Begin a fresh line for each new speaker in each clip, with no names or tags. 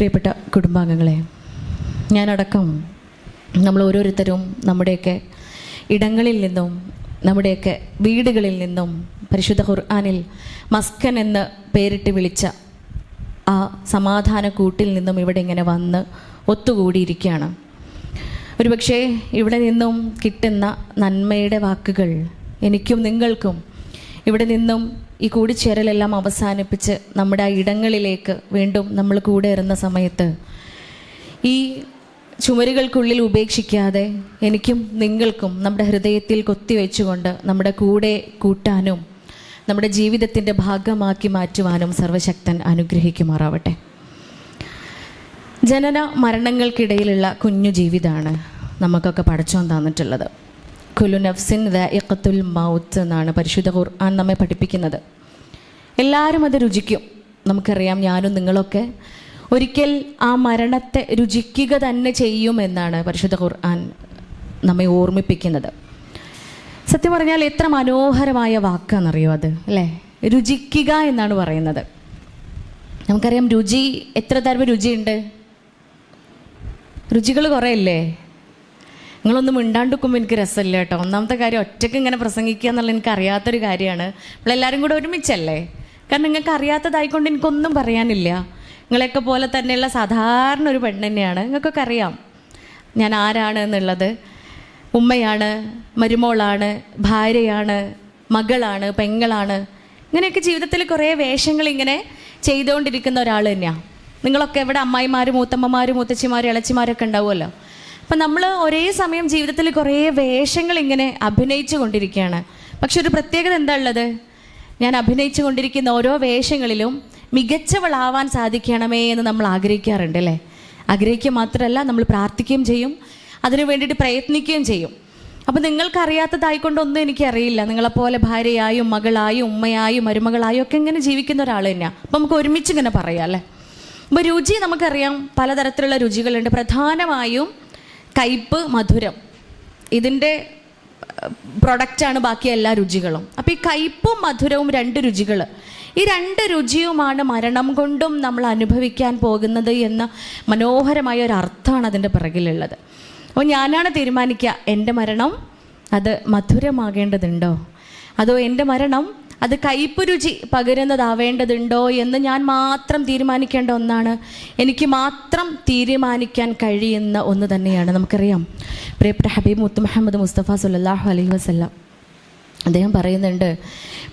പ്രിയപ്പെട്ട കുടുംബാംഗങ്ങളെ ഞാനടക്കം നമ്മൾ ഓരോരുത്തരും നമ്മുടെയൊക്കെ ഇടങ്ങളിൽ നിന്നും നമ്മുടെയൊക്കെ വീടുകളിൽ നിന്നും പരിശുദ്ധ ഖുർആാനിൽ മസ്കൻ എന്ന് പേരിട്ട് വിളിച്ച ആ സമാധാന കൂട്ടിൽ നിന്നും ഇവിടെ ഇങ്ങനെ വന്ന് ഒത്തുകൂടിയിരിക്കുകയാണ്. ഒരുപക്ഷെ ഇവിടെ നിന്നും കിട്ടുന്ന നന്മയുടെ വാക്കുകൾ എനിക്കും നിങ്ങൾക്കും ഇവിടെ നിന്നും ഈ കൂടിച്ചേരലെല്ലാം അവസാനിപ്പിച്ച് നമ്മുടെ ആ ഇടങ്ങളിലേക്ക് വീണ്ടും നമ്മൾ കൂടെ ഇറുന്ന സമയത്ത് ഈ ചുമരുകൾക്കുള്ളിൽ ഉപേക്ഷിക്കാതെ എനിക്കും നിങ്ങൾക്കും നമ്മുടെ ഹൃദയത്തിൽ കൊത്തിവെച്ചുകൊണ്ട് നമ്മുടെ കൂടെ കൂട്ടാനും നമ്മുടെ ജീവിതത്തിന്റെ ഭാഗമാക്കി മാറ്റുവാനും സർവശക്തൻ അനുഗ്രഹിക്കുമാറാവട്ടെ. ജനന മരണങ്ങൾക്കിടയിലുള്ള കുഞ്ഞു ജീവിതമാണ് നമുക്കൊക്കെ പഠിച്ചോൻ തന്നിട്ടുള്ളത്. നഫ്സിൻ മൗത്ത് എന്നാണ് പരിശുദ്ധ ഖുർആൻ നമ്മെ പഠിപ്പിക്കുന്നത്. എല്ലാവരും അത് രുചിക്കും. നമുക്കറിയാം ഞാനും നിങ്ങളൊക്കെ ഒരിക്കൽ ആ മരണത്തെ രുചിക്കുക തന്നെ ചെയ്യുമെന്നാണ് പരിശുദ്ധ ഖുർആൻ നമ്മെ ഓർമ്മിപ്പിക്കുന്നത്. സത്യം പറഞ്ഞാൽ എത്ര മനോഹരമായ വാക്കാണെന്നറിയോ അത് അല്ലേ? രുചിക്കുക എന്നാണ് പറയുന്നത്. നമുക്കറിയാം രുചി എത്ര തരം രുചിയുണ്ട്? രുചികൾ കുറേ ഇല്ലേ നിങ്ങളൊന്നും മിണ്ടാണ്ടിരിക്കുമ്പോൾ എനിക്ക് രസമില്ല കേട്ടോ. ഒന്നാമത്തെ കാര്യം ഒറ്റയ്ക്ക് ഇങ്ങനെ പ്രസംഗിക്കുക എന്നുള്ള എനിക്ക് അറിയാത്തൊരു കാര്യമാണ്. നമ്മളെല്ലാവരും കൂടെ ഒരുമിച്ചല്ലേ? കാരണം നിങ്ങൾക്ക് അറിയാത്തതായിക്കൊണ്ട് എനിക്കൊന്നും പറയാനില്ല. നിങ്ങളെയൊക്കെ പോലെ തന്നെയുള്ള സാധാരണ ഒരു പെണ്ണ് തന്നെയാണ്. നിങ്ങൾക്കൊക്കെ അറിയാം. ഞാൻ ആരാണ് എന്നുള്ളത്? ഉമ്മയാണ് മരുമോളാണ് ഭാര്യയാണ് മകളാണ് പെങ്ങളാണ്. ഇങ്ങനെയൊക്കെ ജീവിതത്തിൽ കുറേ വേഷങ്ങൾ ഇങ്ങനെ ചെയ്തുകൊണ്ടിരിക്കുന്ന ഒരാൾ തന്നെയാണ് നിങ്ങളൊക്കെ ഇവിടെ അമ്മായിമാർ മൂത്തമ്മമാർ മൂത്തച്ഛിമാർ ഇളച്ചിമാരൊക്കെ ഉണ്ടാവുമല്ലോ. അപ്പം നമ്മൾ ഒരേ സമയം ജീവിതത്തിൽ കുറേ വേഷങ്ങൾ ഇങ്ങനെ അഭിനയിച്ചു കൊണ്ടിരിക്കുകയാണ്. പക്ഷെ ഒരു പ്രത്യേകത എന്താ ഉള്ളത്? ഞാൻ അഭിനയിച്ചു കൊണ്ടിരിക്കുന്ന ഓരോ വേഷങ്ങളിലും മികച്ചവളാവാൻ സാധിക്കണമേ എന്ന് നമ്മൾ ആഗ്രഹിക്കാറുണ്ട് അല്ലേ? ആഗ്രഹിക്കുക മാത്രമല്ല നമ്മൾ പ്രാർത്ഥിക്കുകയും ചെയ്യും. അതിനു വേണ്ടിയിട്ട് പ്രയത്നിക്കുകയും ചെയ്യും. അപ്പം നിങ്ങൾക്കറിയാത്തതായിക്കൊണ്ടൊന്നും എനിക്കറിയില്ല. നിങ്ങളെപ്പോലെ ഭാര്യയായും മകളായും ഉമ്മയായും മരുമകളായും ഒക്കെ ഇങ്ങനെ ജീവിക്കുന്ന ഒരാൾ തന്നെയാണ് അപ്പം നമുക്ക് ഒരുമിച്ച് ഇങ്ങനെ പറയാം അല്ലേ? അപ്പോൾ രുചി നമുക്കറിയാം. പലതരത്തിലുള്ള രുചികളുണ്ട്. പ്രധാനമായും കയ്പ് മധുരം. ഇതിന്റെ പ്രൊഡക്റ്റാണ് ബാക്കി എല്ലാ രുചികളും. അപ്പോൾ ഈ കയ്പും മധുരവും രണ്ട് രുചികൾ ഈ രണ്ട് രുചിയുമാണ് മരണം കൊണ്ടും നമ്മൾ അനുഭവിക്കാൻ പോകുന്നത് എന്ന മനോഹരമായ ഒരു അർത്ഥമാണ് അതിന്റെ പിറകിലുള്ളത്. അപ്പോൾ ഞാനാണ് തീരുമാനിക്കുക എന്റെ മരണം അത് മധുരമാകേണ്ടതുണ്ടോ? അതോ എന്റെ മരണം അത് കയ്പ് രുചി പകരുന്നതാവേണ്ടതുണ്ടോ എന്ന് ഞാൻ മാത്രം തീരുമാനിക്കേണ്ട ഒന്നാണ്. എനിക്ക് മാത്രം തീരുമാനിക്കാൻ കഴിയുന്ന ഒന്ന് തന്നെയാണ്. നമുക്കറിയാം. പ്രിയപ്പെട്ട ഹബീബ് മുത്ത് മുഹമ്മദ് മുസ്തഫ സുല്ലാഹു അലൈഹി വസല്ലം അദ്ദേഹം പറയുന്നുണ്ട്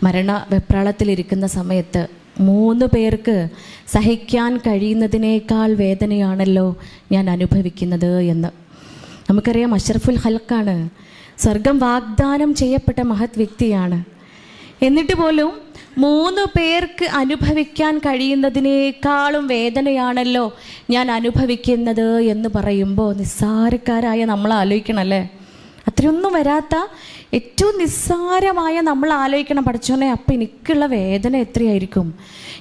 മരണ വെപ്രാളത്തിലിരിക്കുന്ന സമയത്ത് മൂന്ന് പേർക്ക് സഹിക്കാൻ കഴിയുന്നതിനേക്കാൾ വേദനയാണല്ലോ ഞാൻ അനുഭവിക്കുന്നത് എന്ന്. നമുക്കറിയാം അഷറഫുൽ ഹൽക്കാണ് സ്വർഗം വാഗ്ദാനം ചെയ്യപ്പെട്ട മഹത് വ്യക്തിയാണ്. എന്നിട്ട് പോലും മൂന്ന് പേർക്ക് അനുഭവിക്കാൻ കഴിയുന്നതിനേക്കാളും വേദനയാണല്ലോ ഞാൻ അനുഭവിക്കുന്നത് എന്ന് പറയുമ്പോൾ നിസ്സാരക്കാരായ നമ്മൾ ആലോചിക്കണം അല്ലേ അത്രയൊന്നും വരാത്ത ഏറ്റവും നിസ്സാരമായ നമ്മൾ ആലോചിക്കണം. പഠിച്ചോനെ അപ്പം എനിക്കുള്ള വേദന എത്രയായിരിക്കും?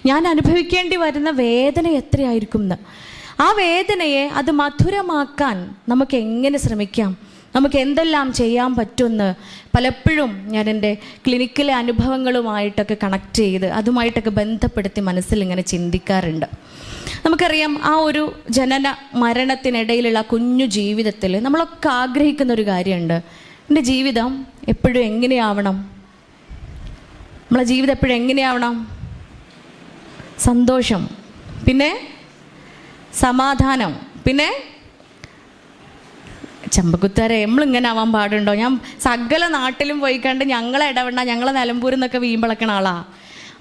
ഞാൻ അനുഭവിക്കേണ്ടി വരുന്ന വേദന എത്രയായിരിക്കും എന്ന്. ആ വേദനയെ അത് മധുരമാക്കാൻ നമുക്ക് എങ്ങനെ ശ്രമിക്കാം? നമുക്ക് എന്തെല്ലാം ചെയ്യാൻ പറ്റുമെന്ന് പലപ്പോഴും ഞാൻ എന്റെ ക്ലിനിക്കിലെ അനുഭവങ്ങളുമായിട്ടൊക്കെ കണക്ട് ചെയ്ത് അതുമായിട്ടൊക്കെ ബന്ധപ്പെടുത്തി മനസ്സിൽ ഇങ്ങനെ ചിന്തിക്കാറുണ്ട്. നമുക്കറിയാം ആ ഒരു ജനന മരണത്തിനിടയിലുള്ള കുഞ്ഞു ജീവിതത്തിൽ നമ്മളൊക്കെ ആഗ്രഹിക്കുന്ന ഒരു കാര്യമുണ്ട്. എന്റെ ജീവിതം എപ്പോഴും എങ്ങനെയാവണം? നമ്മളെ ജീവിതം എപ്പോഴും എങ്ങനെയാവണം? സന്തോഷം. പിന്നെ സമാധാനം. പിന്നെ ചമ്പക്കുത്താരെ നമ്മളിങ്ങനെ ആവാൻ പാടുണ്ടോ? ഞാൻ സകല നാട്ടിലും പോയി കണ്ട് ഞങ്ങളെ ഇടവണ്ണ ഞങ്ങളെ നിലമ്പൂരിൽ നിന്നൊക്കെ വീമ്പിളക്കണ ആളാ.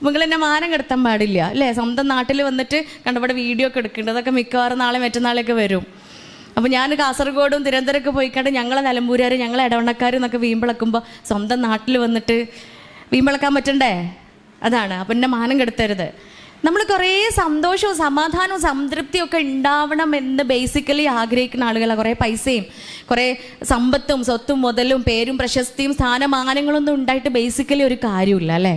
നിങ്ങൾ എന്നെ മാനം കിടത്താൻ പാടില്ല അല്ലേ? സ്വന്തം നാട്ടിൽ വന്നിട്ട് കണ്ടവിടെ വീഡിയോ ഒക്കെ എടുക്കേണ്ടത് അതൊക്കെ മിക്കവാറും നാളെ മറ്റന്നാളെയൊക്കെ വരും. അപ്പോൾ ഞാൻ കാസർഗോഡും തിരുവനന്തപുരമൊക്കെ പോയി കണ്ട് ഞങ്ങളെ നിലമ്പൂരുകാർ ഞങ്ങളെ ഇടവണ്ണക്കാർ എന്നൊക്കെ വീമ്പിളക്കുമ്പോൾ സ്വന്തം നാട്ടിൽ വന്നിട്ട് വീമ്പിളക്കാൻ പറ്റണ്ടേ? അതാണ്. അപ്പം എന്നെ മാനം കെടുത്തരുത്. നമ്മൾ കുറേ സന്തോഷവും സമാധാനവും സംതൃപ്തിയും ഒക്കെ ഉണ്ടാവണം എന്ന് ബേസിക്കലി ആഗ്രഹിക്കുന്ന ആളുകളാണ് കുറേ പൈസയും കുറേ സമ്പത്തും സ്വത്തും മുതലും പേരും പ്രശസ്തിയും സ്ഥാനമാനങ്ങളൊന്നും ഉണ്ടായിട്ട് ബേസിക്കലി ഒരു കാര്യമില്ല അല്ലേ?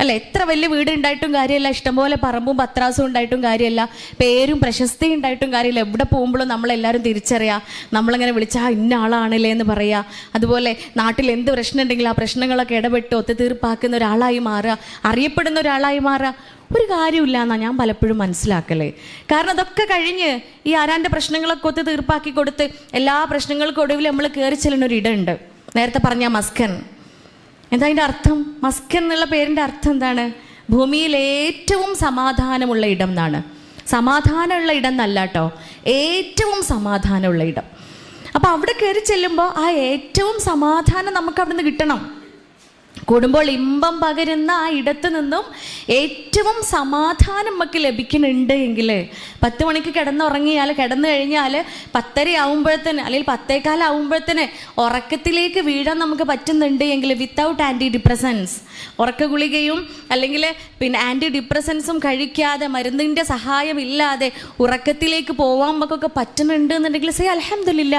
അല്ല? എത്ര വലിയ വീട് ഉണ്ടായിട്ടും കാര്യമല്ല. ഇഷ്ടംപോലെ പറമ്പും പത്രാസും ഉണ്ടായിട്ടും കാര്യമല്ല. പേരും പ്രശസ്തിയും ഉണ്ടായിട്ടും കാര്യമില്ല. എവിടെ പോകുമ്പോഴും നമ്മളെല്ലാവരും തിരിച്ചറിയുക നമ്മളിങ്ങനെ വിളിച്ചാൽ ഇന്ന ആളാണല്ലേ? എന്ന് പറയുക അതുപോലെ നാട്ടിൽ എന്ത് പ്രശ്നം ഉണ്ടെങ്കിലും ആ പ്രശ്നങ്ങളൊക്കെ ഇടപെട്ട് ഒത്തുതീർപ്പാക്കുന്ന ഒരാളായി മാറുക. അറിയപ്പെടുന്ന ഒരാളായി മാറുക. ഒരു കാര്യമില്ല എന്നാ ഞാൻ പലപ്പോഴും മനസ്സിലാക്കൽ. കാരണം അതൊക്കെ കഴിഞ്ഞ് ഈ ആരാന്റെ പ്രശ്നങ്ങളൊക്കെ ഒത്ത് തീർപ്പാക്കി കൊടുത്ത് എല്ലാ പ്രശ്നങ്ങൾക്കും ഒടുവിൽ നമ്മൾ കയറി ചെല്ലുന്ന ഒരു ഇടമുണ്ട്. നേരത്തെ പറഞ്ഞ മസ്കൻ. എന്താ അതിന്റെ അർത്ഥം? മസ്കൻ എന്നുള്ള പേരിന്റെ അർത്ഥം എന്താണ്? ഭൂമിയിൽ ഏറ്റവും സമാധാനമുള്ള ഇടം എന്നാണ്. സമാധാനമുള്ള ഇടം എന്നല്ല കേട്ടോ ഏറ്റവും സമാധാനമുള്ള ഇടം. അപ്പോൾ അവിടെ കയറി ചെല്ലുമ്പോൾ ആ ഏറ്റവും സമാധാനം നമുക്ക് അവിടെ നിന്ന് കിട്ടണം. കൂടുമ്പോൾ ഇമ്പം പകരുന്ന ആ ഇടത്ത് നിന്നും ഏറ്റവും സമാധാനം നമുക്ക് ലഭിക്കുന്നുണ്ട് എങ്കിൽ പത്ത് മണിക്ക് കിടന്നുറങ്ങിയാൽ കിടന്നു കഴിഞ്ഞാൽ പത്തര ആവുമ്പോഴത്തേന് അല്ലെങ്കിൽ പത്തേക്കാലാവുമ്പോഴത്തേന് ഉറക്കത്തിലേക്ക് വീഴാൻ നമുക്ക് പറ്റുന്നുണ്ട് എങ്കിൽ വിത്തൗട്ട് ആന്റി ഡിപ്രസൻസ് ഉറക്ക ഗുളികയും അല്ലെങ്കിൽ പിന്നെ ആന്റി ഡിപ്രസൻസും കഴിക്കാതെ മരുന്നിന്റെ സഹായം ഇല്ലാതെ ഉറക്കത്തിലേക്ക് പോവാൻ നമുക്കൊക്കെ പറ്റുന്നുണ്ട് എന്നുണ്ടെങ്കിൽ സേ അലഹമില്ല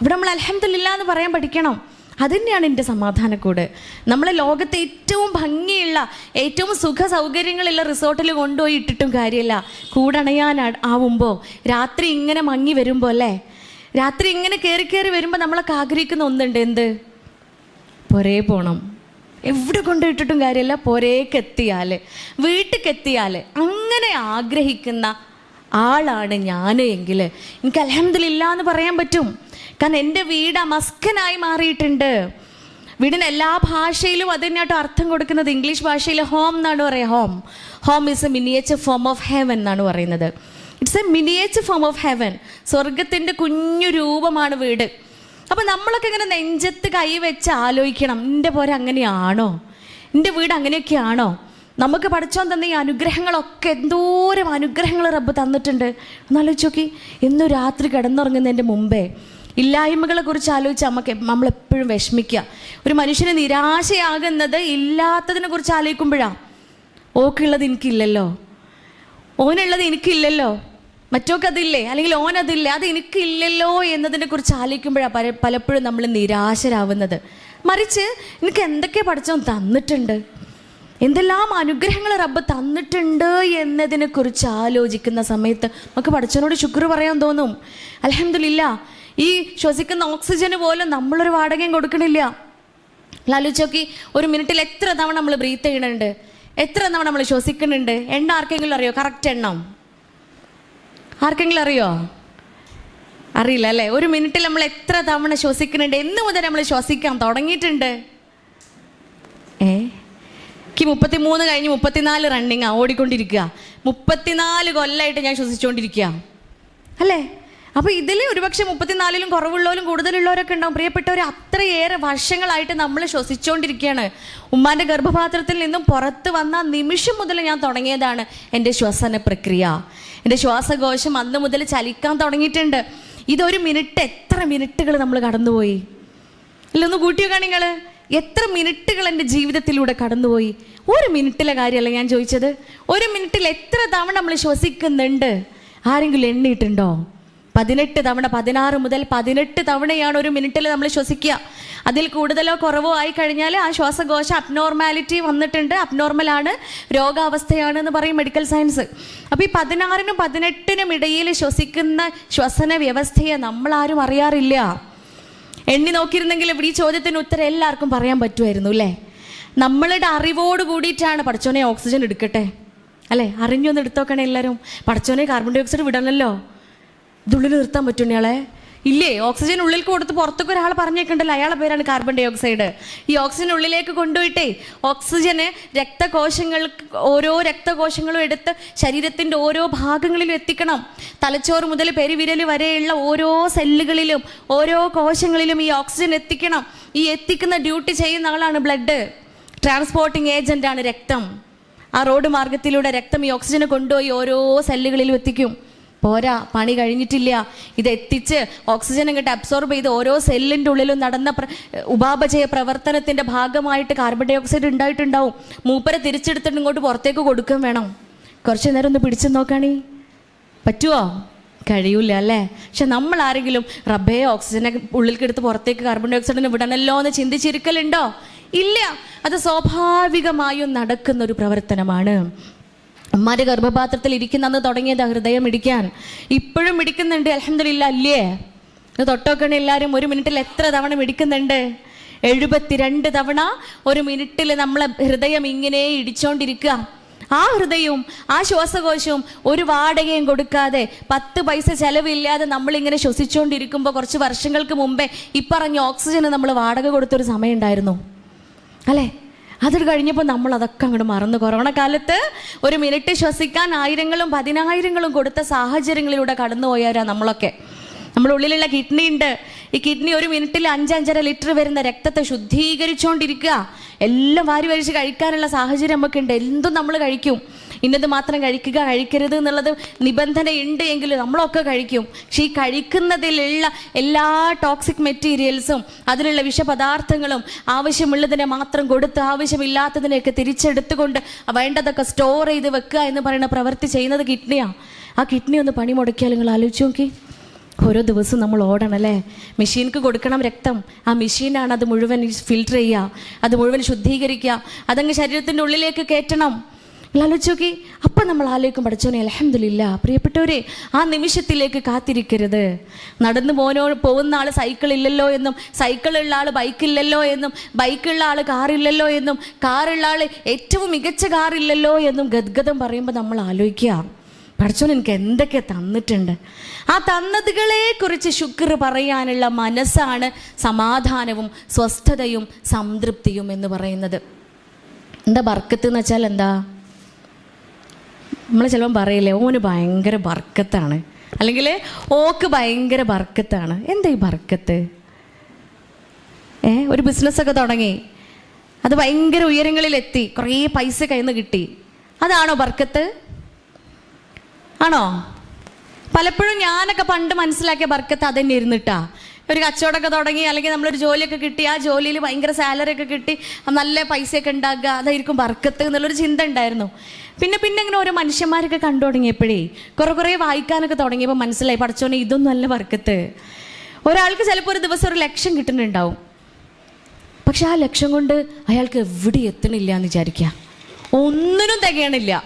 ഇവിടെ നമ്മൾ അലഹമില്ല എന്ന് പറയാൻ പഠിക്കണം. അതുതന്നെയാണ് എന്റെ സമാധാനക്കൂട്. നമ്മളെ ലോകത്തെ ഏറ്റവും ഭംഗിയുള്ള ഏറ്റവും സുഖ സൗകര്യങ്ങളുള്ള റിസോർട്ടിൽ കൊണ്ടുപോയി ഇട്ടിട്ടും കാര്യമില്ല. കൂടണയാൻ ആവുമ്പോൾ രാത്രി ഇങ്ങനെ മങ്ങി വരുമ്പോൾ അല്ലേ? രാത്രി ഇങ്ങനെ കയറി കയറി വരുമ്പോൾ നമ്മളൊക്കെ ആഗ്രഹിക്കുന്ന ഒന്നുണ്ട് എന്ത്? പുരേ പോണം. എവിടെ കൊണ്ടുപോയിട്ടിട്ടും കാര്യമില്ല പുരേക്കെത്തിയാൽ എത്തിയാൽ അങ്ങനെ ആഗ്രഹിക്കുന്ന ആളാണ് ഞാൻ എങ്കിൽ എനിക്ക് അലഹമില്ല എന്ന് പറയാൻ പറ്റും. കാരണം എന്റെ വീട് അമസ്കനായി മാറിയിട്ടുണ്ട്. വീടിന് എല്ലാ ഭാഷയിലും അത് തന്നെയാട്ടോ അർത്ഥം കൊടുക്കുന്നത്. ഇംഗ്ലീഷ് ഭാഷയിൽ ഹോം എന്നാണ് പറയുക. Home. Home is a miniature form of heaven എന്നാണ് പറയുന്നത്. It's a miniature form of heaven സ്വർഗത്തിന്റെ കുഞ്ഞു രൂപമാണ് വീട്. അപ്പം നമ്മളൊക്കെ ഇങ്ങനെ നെഞ്ചത്ത് കൈ വെച്ച് ആലോചിക്കണം. എന്റെ പോരെ അങ്ങനെയാണോ? എന്റെ വീട് അങ്ങനെയൊക്കെയാണോ? നമുക്ക് പഠിച്ചോൻ തന്ന ഈ അനുഗ്രഹങ്ങളൊക്കെ എന്തോരം അനുഗ്രഹങ്ങൾ റബ്ബ് തന്നിട്ടുണ്ട്. എന്നാലോചിച്ച് നോക്കി. എന്നും രാത്രി കിടന്നുറങ്ങുന്നതിന്റെ മുമ്പേ ഇല്ലായ്മകളെ കുറിച്ച് ആലോചിച്ച് നമുക്ക് നമ്മളെപ്പോഴും വിഷമിക്കുക. ഒരു മനുഷ്യന് നിരാശയാകുന്നത് ഇല്ലാത്തതിനെ കുറിച്ച് ആലോചിക്കുമ്പോഴാണ് ഓക്കുള്ളത് എനിക്കില്ലല്ലോ. ഓനുള്ളത് എനിക്കില്ലല്ലോ. മറ്റോക്ക് അതില്ലേ? അല്ലെങ്കിൽ ഓൻ അതില്ലേ അത് എനിക്കില്ലല്ലോ എന്നതിനെ കുറിച്ച് ആലോചിക്കുമ്പോഴാണ് പല പലപ്പോഴും നമ്മൾ നിരാശരാവുന്നത്. മറിച്ച് എനിക്ക് എന്തൊക്കെ പഠിച്ചോ തന്നിട്ടുണ്ട്? എന്തെല്ലാം അനുഗ്രഹങ്ങൾ റബ്ബ് തന്നിട്ടുണ്ട് എന്നതിനെ കുറിച്ച് ആലോചിക്കുന്ന സമയത്ത് നമുക്ക് പഠിച്ചവനോട് ശുക്ർ പറയാൻ തോന്നും. അലഹമില്ല ഈ ശ്വസിക്കുന്ന ഓക്സിജന് പോലും നമ്മളൊരു വാടകയും കൊടുക്കണില്ല. ലാലുച്ചോക്കി ഒരു മിനിറ്റിൽ എത്ര തവണ നമ്മൾ ബ്രീത്ത് ചെയ്യണുണ്ട്? എത്ര തവണ നമ്മൾ ശ്വസിക്കുന്നുണ്ട്? എണ്ണ ആർക്കെങ്കിലും അറിയോ? കറക്റ്റ് എണ്ണം. ആർക്കെങ്കിലും അറിയോ? അറിയില്ല അല്ലേ? ഒരു മിനിറ്റിൽ നമ്മൾ എത്ര തവണ ശ്വസിക്കുന്നുണ്ട്? എന്ന് മുതൽ നമ്മൾ ശ്വസിക്കാൻ തുടങ്ങിയിട്ടുണ്ട്. ഏ? എനിക്ക് മുപ്പത്തി മൂന്ന് കഴിഞ്ഞ് മുപ്പത്തിനാല് റണ്ണിങ്ങാ ഓടിക്കൊണ്ടിരിക്കുക. മുപ്പത്തിനാല് കൊല്ലമായിട്ട് ഞാൻ ശ്വസിച്ചുകൊണ്ടിരിക്കുക അല്ലേ? അപ്പോൾ ഇതിൽ ഒരുപക്ഷെ മുപ്പത്തിനാലിലും കുറവുള്ളവരും കൂടുതലുള്ളവരൊക്കെ ഉണ്ടാവും. പ്രിയപ്പെട്ടവർ അത്രയേറെ വർഷങ്ങളായിട്ട് നമ്മൾ ശ്വസിച്ചുകൊണ്ടിരിക്കുകയാണ് ഉമ്മാന്റെ ഗർഭപാത്രത്തിൽ നിന്നും പുറത്ത് വന്ന നിമിഷം മുതൽ ഞാൻ തുടങ്ങിയതാണ് എന്റെ ശ്വസന പ്രക്രിയ. എന്റെ ശ്വാസകോശം അന്ന് മുതൽ ചലിക്കാൻ തുടങ്ങിയിട്ടുണ്ട്. ഇതൊരു മിനിറ്റ് എത്ര മിനിറ്റുകൾ നമ്മൾ കടന്നുപോയി? ഇല്ലൊന്ന് കൂട്ടിയോക്കാ നിങ്ങൾ എത്ര മിനിറ്റുകൾ എന്റെ ജീവിതത്തിലൂടെ കടന്നുപോയി? ഒരു മിനിറ്റിലെ കാര്യമല്ല ഞാൻ ചോദിച്ചത്. ഒരു മിനിറ്റിൽ എത്ര തവണ നമ്മൾ ശ്വസിക്കുന്നുണ്ട്? ആരെങ്കിലും എണ്ണിയിട്ടുണ്ടോ? പതിനെട്ട് തവണ പതിനാറ് മുതൽ പതിനെട്ട് തവണയാണ് ഒരു മിനിറ്റിൽ നമ്മൾ ശ്വസിക്കുക. അതിൽ കൂടുതലോ കുറവോ ആയി കഴിഞ്ഞാൽ ആ ശ്വാസകോശ അബ്നോർമാലിറ്റി വന്നിട്ടുണ്ട്. അബ്നോർമലാണ് രോഗാവസ്ഥയാണ് എന്ന് പറയും മെഡിക്കൽ സയൻസ് അപ്പോൾ ഈ പതിനാറിനും പതിനെട്ടിനും ഇടയിൽ ശ്വസിക്കുന്ന ശ്വസന വ്യവസ്ഥയെ നമ്മളാരും അറിയാറില്ല. എണ്ണി നോക്കിയിരുന്നെങ്കിൽ ഇവിടെ ഈ ചോദ്യത്തിന് ഉത്തരം എല്ലാവർക്കും പറയാൻ പറ്റുമായിരുന്നു അല്ലേ? നമ്മളുടെ അറിവോട് കൂടിയിട്ടാണ് പഠിച്ചോനെ ഓക്സിജൻ എടുക്കട്ടെ. അല്ലേ? അറിഞ്ഞൊന്ന് എടുത്തോക്കണേ എല്ലാവരും. പഠിച്ചോനെ കാർബൺ ഡൈ ഓക്സൈഡ് വിടണമല്ലോ ഇതുള്ളിൽ നിർത്താൻ പറ്റുന്നയാളെ ഇല്ലേ ഓക്സിജൻ ഉള്ളിലേക്ക് കൊടുത്ത് പുറത്തേക്ക് ഒരാൾ പറഞ്ഞേക്കണ്ടല്ലോ അയാളെ പേരാണ് കാർബൺ ഡൈ ഓക്സൈഡ് ഈ ഓക്സിജൻ ഉള്ളിലേക്ക് കൊണ്ടുപോയിട്ടേ ഓക്സിജന് രക്തകോശങ്ങൾ ഓരോ രക്തകോശങ്ങളും എടുത്ത് ശരീരത്തിന്റെ ഓരോ ഭാഗങ്ങളിലും എത്തിക്കണം. തലച്ചോറ് മുതൽ പെരുവിരൽ വരെയുള്ള ഓരോ സെല്ലുകളിലും ഓരോ കോശങ്ങളിലും ഈ ഓക്സിജൻ എത്തിക്കണം. ഈ എത്തിക്കുന്ന ഡ്യൂട്ടി ചെയ്യുന്ന ആളാണ് ബ്ലഡ് ട്രാൻസ്പോർട്ടിങ് ഏജന്റാണ് രക്തം. ആ റോഡ് മാർഗത്തിലൂടെ രക്തം ഈ ഓക്സിജനെ കൊണ്ടുപോയി ഓരോ സെല്ലുകളിലും എത്തിക്കും. പോരാ പണി കഴിഞ്ഞിട്ടില്ല. ഇത് എത്തിച്ച് ഓക്സിജൻ അങ്ങോട്ട് അബ്സോർബ് ചെയ്ത് ഓരോ സെല്ലിന്റെ ഉള്ളിലും നടന്ന ഉപാപചയ പ്രവർത്തനത്തിന്റെ ഭാഗമായിട്ട് കാർബൺ ഡൈ ഓക്സൈഡ് ഉണ്ടായിട്ടുണ്ടാവും. മൂപ്പരെ തിരിച്ചെടുത്തിട്ട് ഇങ്ങോട്ട് പുറത്തേക്ക് കൊടുക്കുകയും വേണം. കുറച്ച് നേരം ഒന്ന് പിടിച്ചു നോക്കണേ. പറ്റുമോ കഴിയൂല അല്ലേ? പക്ഷെ നമ്മൾ ആരെങ്കിലും റബ്ബേ ഓക്സിജനെ ഉള്ളിലേക്ക് എടുത്ത് പുറത്തേക്ക് കാർബൺ ഡൈ ഓക്സൈഡിനെ വിടണല്ലോ എന്ന് ചിന്തിച്ചിരിക്കലുണ്ടോ? ഇല്ല. അത് സ്വാഭാവികമായും നടക്കുന്ന ഒരു പ്രവർത്തനമാണ്. അമ്മാന്റെ ഗർഭപാത്രത്തിൽ ഇരിക്കുന്ന അന്ന് തുടങ്ങിയത് ഹൃദയം ഇടിക്കാൻ. ഇപ്പോഴും ഇടിക്കുന്നുണ്ട് അലഹമില്ല അല്ലേ? ഇത് തൊട്ടോക്കണ എല്ലാവരും ഒരു മിനിറ്റിൽ എത്ര തവണ ഇടിക്കുന്നുണ്ട് എഴുപത്തിരണ്ട് തവണ ഒരു മിനിറ്റിൽ നമ്മളെ ഹൃദയം ഇങ്ങനെ ഇടിച്ചോണ്ടിരിക്കുക. ആ ഹൃദയവും ആ ശ്വാസകോശവും ഒരു വാടകയും കൊടുക്കാതെ പത്ത് പൈസ ചെലവില്ലാതെ നമ്മളിങ്ങനെ ശ്വസിച്ചുകൊണ്ടിരിക്കുമ്പോൾ കുറച്ച് വർഷങ്ങൾക്ക് മുമ്പേ ഇപ്പറഞ്ഞ ഓക്സിജന് നമ്മൾ വാടക കൊടുത്തൊരു സമയം ഉണ്ടായിരുന്നു. അല്ലേ? അത് കഴിഞ്ഞപ്പോൾ നമ്മൾ അതൊക്കെ അങ്ങോട്ട് മറന്നു കൊറോണ കാലത്ത് ഒരു മിനിറ്റ് ശ്വസിക്കാൻ ആയിരങ്ങളും പതിനായിരങ്ങളും കൊടുത്ത സാഹചര്യങ്ങളിലൂടെ കടന്നുപോയവരാ നമ്മളൊക്കെ. നമ്മുടെ ഉള്ളിലുള്ള കിഡ്നി ഉണ്ട്. ഈ കിഡ്നി ഒരു മിനിറ്റിൽ അഞ്ചഞ്ചര ലിറ്റർ വരുന്ന രക്തത്തെ ശുദ്ധീകരിച്ചുകൊണ്ടിരിക്കുക എല്ലാം വാരി വലിച്ച് കഴിക്കാനുള്ള സാഹചര്യം നമുക്കുണ്ട്. എന്തും നമ്മൾ കഴിക്കും. ഇന്നത് മാത്രം കഴിക്കുക കഴിക്കരുത് എന്നുള്ളത് നിബന്ധന ഉണ്ട് നമ്മളൊക്കെ കഴിക്കും. പക്ഷെ ഈ കഴിക്കുന്നതിലുള്ള എല്ലാ ടോക്സിക് മെറ്റീരിയൽസും അതിലുള്ള വിഷപദാർത്ഥങ്ങളും ആവശ്യമുള്ളതിനെ മാത്രം കൊടുത്ത് ആവശ്യമില്ലാത്തതിനെയൊക്കെ തിരിച്ചെടുത്തുകൊണ്ട് വേണ്ടതൊക്കെ സ്റ്റോർ ചെയ്ത് വെക്കുക എന്ന് പറയുന്ന പ്രവൃത്തി ചെയ്യുന്നത് കിഡ്നിയാണ് ആ കിഡ്നി ഒന്ന് പണി മുടക്കിയാൽ നിങ്ങൾ ആലോചിച്ച് നോക്കി. ഓരോ ദിവസവും നമ്മൾ ഓടണം അല്ലേ? മെഷീനിക്ക് കൊടുക്കണം രക്തം. ആ മെഷീനാണ് അത് മുഴുവൻ ഫിൽറ്റർ ചെയ്യുക. അത് മുഴുവൻ ശുദ്ധീകരിക്കുക. അതങ്ങ് ശരീരത്തിന്റെ ഉള്ളിലേക്ക് കയറ്റണം. ആലോചിച്ച് നോക്കി അപ്പം നമ്മൾ ആലോചിക്കും പഠിച്ചോനെ അലഹമില്ല പ്രിയപ്പെട്ടവരെ ആ നിമിഷത്തിലേക്ക് കാത്തിരിക്കരുത്. നടന്നു പോനോ പോകുന്ന ആൾ സൈക്കിൾ ഇല്ലല്ലോ എന്നും സൈക്കിൾ സൈക്കിളുള്ള ആൾ ബൈക്കില്ലല്ലോ എന്നും ബൈക്കുള്ള ആൾ കാറില്ലല്ലോ എന്നും കാറുള്ള ആൾ ഏറ്റവും മികച്ച കാറില്ലല്ലോ എന്നും ഗദ്ഗതം പറയുമ്പോൾ നമ്മൾ ആലോചിക്കുക. പഠിച്ചോൻ എനിക്ക് എന്തൊക്കെ തന്നിട്ടുണ്ട്? ആ തന്നതുകളെ കുറിച്ച് ശുക്ർ പറയാനുള്ള മനസ്സാണ് സമാധാനവും സ്വസ്ഥതയും സംതൃപ്തിയും എന്ന് പറയുന്നത്. എന്താ ബർക്കത്ത് എന്ന് വെച്ചാൽ എന്താ? നമ്മൾ ചിലപ്പം പറയില്ലേ ഓന് ഭയങ്കര ബർക്കത്താണ്. അല്ലെങ്കിൽ ഓക്ക് ഭയങ്കര ബർക്കത്താണ്. എന്താ ഈ ബർക്കത്ത്? ഏ ഒരു ബിസിനസ്സൊക്കെ തുടങ്ങി. അത് ഭയങ്കര ഉയരങ്ങളിലെത്തി. കുറേ പൈസ കയ്യിൽ നിന്ന് കിട്ടി. അതാണോ ബർക്കത്ത്? ആണോ? പലപ്പോഴും ഞാനൊക്കെ പണ്ട് മനസ്സിലാക്കിയ ബർക്കത്ത് അതന്നെ ഇരുന്നിട്ടാ. ഒരു കച്ചവടമൊക്കെ തുടങ്ങി അല്ലെങ്കിൽ നമ്മളൊരു ജോലിയൊക്കെ കിട്ടി. ആ ജോലിയിൽ ഭയങ്കര സാലറി ഒക്കെ കിട്ടി. നല്ല പൈസയൊക്കെ ഉണ്ടാക്കുക. അതായിരിക്കും ബർക്കത്ത് എന്നുള്ളൊരു ചിന്ത ഉണ്ടായിരുന്നു. പിന്നെ പിന്നെ ഇങ്ങനെ ഓരോ മനുഷ്യന്മാരൊക്കെ കണ്ടു തുടങ്ങിയപ്പോഴേ കുറെ കുറേ വായിക്കാനൊക്കെ തുടങ്ങിയപ്പോൾ മനസ്സിലായി പഠിച്ചോനെ ഇതൊന്നും അല്ല വർക്കത്ത്. ഒരാൾക്ക് ചിലപ്പോൾ ഒരു ദിവസം ഒരു ലക്ഷം കിട്ടുന്നുണ്ടാവും. പക്ഷെ ആ ലക്ഷം കൊണ്ട് അയാൾക്ക് എവിടെ എത്തണില്ല എന്ന് വിചാരിക്കുക. ഒന്നിനും തികയണില്ല.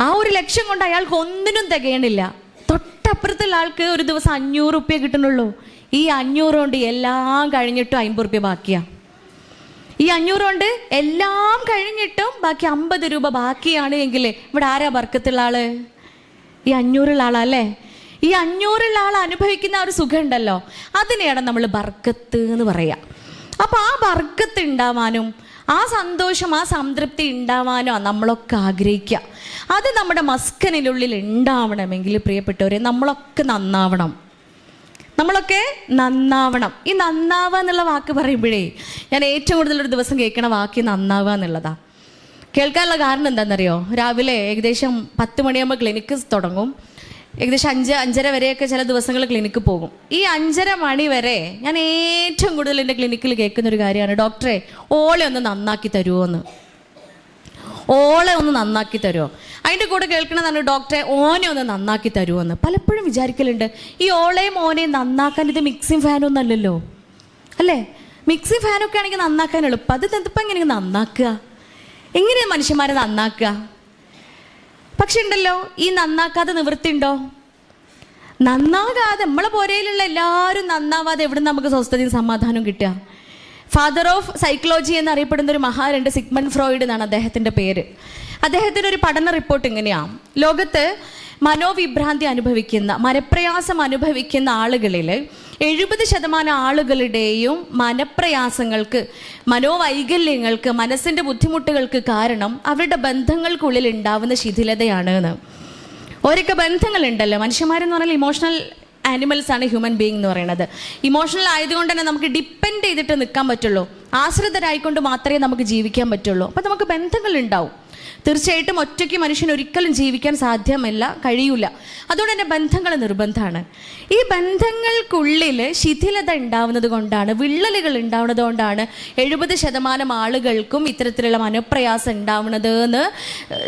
ആ ഒരു ലക്ഷം കൊണ്ട് അയാൾക്ക് ഒന്നിനും തികയണില്ല. തൊട്ടപ്പുറത്തുള്ള ആൾക്ക് ഒരു ദിവസം അഞ്ഞൂറ് റുപ്യ കിട്ടണുള്ളൂ ഈ അഞ്ഞൂറ് കൊണ്ട് എല്ലാം കഴിഞ്ഞിട്ടും അമ്പത് റുപ്യ ബാക്കിയാ. ഈ അഞ്ഞൂറ് കൊണ്ട് എല്ലാം കഴിഞ്ഞിട്ടും ബാക്കി അമ്പത് രൂപ ബാക്കിയാണ് എങ്കിൽ ഇവിടെ ആരാ വർക്കത്തുള്ള ആൾ? ഈ അഞ്ഞൂറുള്ള ആളല്ലേ ഈ അഞ്ഞൂറുള്ള ആൾ അനുഭവിക്കുന്ന ഒരു സുഖം ഉണ്ടല്ലോ അതിനെയാണ് നമ്മൾ ബർക്കത്ത് എന്ന് പറയാ. അപ്പൊ ആ ബർക്കത്ത് ഉണ്ടാവാനും ആ സന്തോഷം ആ സംതൃപ്തി ഉണ്ടാവാനോ നമ്മളൊക്കെ ആഗ്രഹിക്കുക അത് നമ്മുടെ മസ്കനിലുള്ളിൽ ഉണ്ടാവണമെങ്കിൽ പ്രിയപ്പെട്ടവരെ നമ്മളൊക്കെ നന്നാവണം. നമ്മളൊക്കെ നന്നാവണം. ഈ നന്നാവുക എന്നുള്ള വാക്ക് പറയുമ്പോഴേ ഞാൻ ഏറ്റവും കൂടുതൽ ഒരു ദിവസം കേൾക്കണ വാക്ക് നന്നാവുക എന്നുള്ളതാ. കേൾക്കാനുള്ള കാരണം എന്താണെന്നറിയോ? രാവിലെ ഏകദേശം പത്ത് മണിയാകുമ്പോൾ ക്ലിനിക്ക് തുടങ്ങും. ഏകദേശം അഞ്ച് അഞ്ചര വരെയൊക്കെ ചില ദിവസങ്ങൾ ക്ലിനിക്ക് പോകും. ഈ അഞ്ചര മണി വരെ ഞാൻ ഏറ്റവും കൂടുതൽ എന്റെ ക്ലിനിക്കിൽ കേൾക്കുന്ന ഒരു കാര്യമാണ് ഡോക്ടറെ ഓളെ ഒന്ന് നന്നാക്കി തരുമോ എന്ന് ഓളെ ഒന്ന് നന്നാക്കി തരുമോ അതിന്റെ കൂടെ കേൾക്കണതാണ് ഡോക്ടറെ ഓനെ ഒന്ന് നന്നാക്കി തരുമോ എന്ന് പലപ്പോഴും വിചാരിക്കലുണ്ട് ഈ ഓളെയും ഓനെയും നന്നാക്കാൻ ഇത് മിക്സിങ് ഫാനൊന്നും അല്ലല്ലോ. അല്ലേ? മിക്സിങ് ഫാനൊക്കെ ആണെങ്കിൽ നന്നാക്കാൻ എളുപ്പം. അത് എന്തിപ്പം എങ്ങനെ നന്നാക്കുക? എങ്ങനെയാണ് മനുഷ്യന്മാരെ നന്നാക്കുക? പക്ഷെ ഉണ്ടല്ലോ ഈ നന്നാക്കാതെ നിവൃത്തിയുണ്ടോ? നന്നാകാതെ നമ്മളെ പോരയിലുള്ള എല്ലാവരും നന്നാവാതെ എവിടെ നമുക്ക് സ്വസ്ഥതയും സമാധാനവും കിട്ടുക? ഫാദർ ഓഫ് സൈക്കോളജി എന്നറിയപ്പെടുന്ന ഒരു മഹാനുണ്ട് സിഗ്മൺ ഫ്രോയിഡ് എന്നാണ് അദ്ദേഹത്തിന്റെ പേര്. അദ്ദേഹത്തിന്റെ ഒരു പഠന റിപ്പോർട്ട് ഇങ്ങനെയാണ് ലോകത്ത് മനോവിഭ്രാന്തി അനുഭവിക്കുന്ന മനപ്രയാസം അനുഭവിക്കുന്ന ആളുകളിൽ എഴുപത് ശതമാനം ആളുകളുടെയും മനപ്രയാസങ്ങൾക്ക് മനോവൈകല്യങ്ങൾക്ക് മനസ്സിന്റെ ബുദ്ധിമുട്ടുകൾക്ക് കാരണം അവരുടെ ബന്ധങ്ങൾക്കുള്ളിൽ ഉണ്ടാവുന്ന ശിഥിലതയാണ് എന്ന്. ഓരൊക്കെ ബന്ധങ്ങളുണ്ടല്ലോ. മനുഷ്യന്മാരെന്ന് പറഞ്ഞാൽ ഇമോഷണൽ ആനിമൽസ് ആണ് ഹ്യൂമൻ ബീങ് എന്ന് പറയുന്നത്. ഇമോഷണൽ ആയതുകൊണ്ട് തന്നെ നമുക്ക് ഡിപ്പെൻഡ് ചെയ്തിട്ട് നിൽക്കാൻ പറ്റുള്ളൂ. ആശ്രിതരായിക്കൊണ്ട് മാത്രമേ നമുക്ക് ജീവിക്കാൻ പറ്റുള്ളൂ. അപ്പം നമുക്ക് ബന്ധങ്ങൾ ഉണ്ടാവും തീർച്ചയായിട്ടും ഒറ്റയ്ക്ക് മനുഷ്യൻ ഒരിക്കലും ജീവിക്കാൻ സാധ്യമല്ല കഴിയൂല. അതുകൊണ്ട് തന്നെ ബന്ധങ്ങൾ നിർബന്ധമാണ്. ഈ ബന്ധങ്ങൾക്കുള്ളിൽ ശിഥിലത ഉണ്ടാവുന്നത് കൊണ്ടാണ് വിള്ളലുകൾ ഉണ്ടാവുന്നത് കൊണ്ടാണ് എഴുപത് ശതമാനം ആളുകൾക്കും ഇത്തരത്തിലുള്ള മനപ്രയാസം ഉണ്ടാവുന്നത് എന്ന്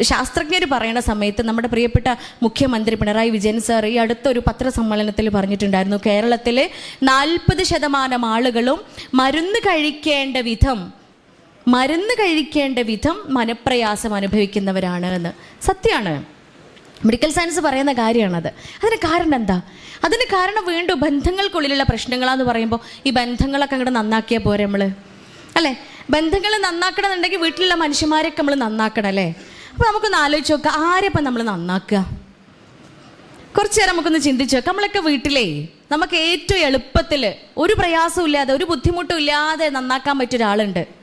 ശാസ്ത്രജ്ഞർ പറയുന്ന സമയത്ത് നമ്മുടെ പ്രിയപ്പെട്ട മുഖ്യമന്ത്രി പിണറായി വിജയൻ സാർ ഈ അടുത്തൊരു പത്രസമ്മേളനത്തിൽ പറഞ്ഞിട്ടുണ്ടായിരുന്നു. കേരളത്തിൽ നാൽപ്പത് ശതമാനം ആളുകളും മരുന്ന് കഴിക്കേണ്ട വിധം മരുന്ന് കഴിക്കേണ്ട വിധം മനപ്രയാസം അനുഭവിക്കുന്നവരാണ് എന്ന്. സത്യമാണ് മെഡിക്കൽ സയൻസ് പറയുന്ന കാര്യമാണത്. അതിന് കാരണം എന്താ? അതിന് കാരണം വീണ്ടും ബന്ധങ്ങൾക്കുള്ളിലുള്ള പ്രശ്നങ്ങളാന്ന് പറയുമ്പോൾ ഈ ബന്ധങ്ങളൊക്കെ അങ്ങോട്ട് നന്നാക്കിയാൽ പോരെ നമ്മൾ അല്ലേ? ബന്ധങ്ങൾ നന്നാക്കണം എന്നുണ്ടെങ്കിൽ വീട്ടിലുള്ള മനുഷ്യന്മാരെയൊക്കെ നമ്മൾ നന്നാക്കണം അല്ലേ? അപ്പോൾ നമുക്കൊന്ന് ആലോചിച്ച് നോക്കുക ആരെയപ്പം നമ്മൾ നന്നാക്കുക? കുറച്ച് നേരം നമുക്കൊന്ന് ചിന്തിച്ചു നോക്കാം നമ്മളൊക്കെ വീട്ടിലേ നമുക്ക് ഏറ്റവും എളുപ്പത്തിൽ ഒരു പ്രയാസവും ഇല്ലാതെ ഒരു ബുദ്ധിമുട്ടും ഇല്ലാതെ നന്നാക്കാൻ പറ്റിയ ഒരാളുണ്ട്.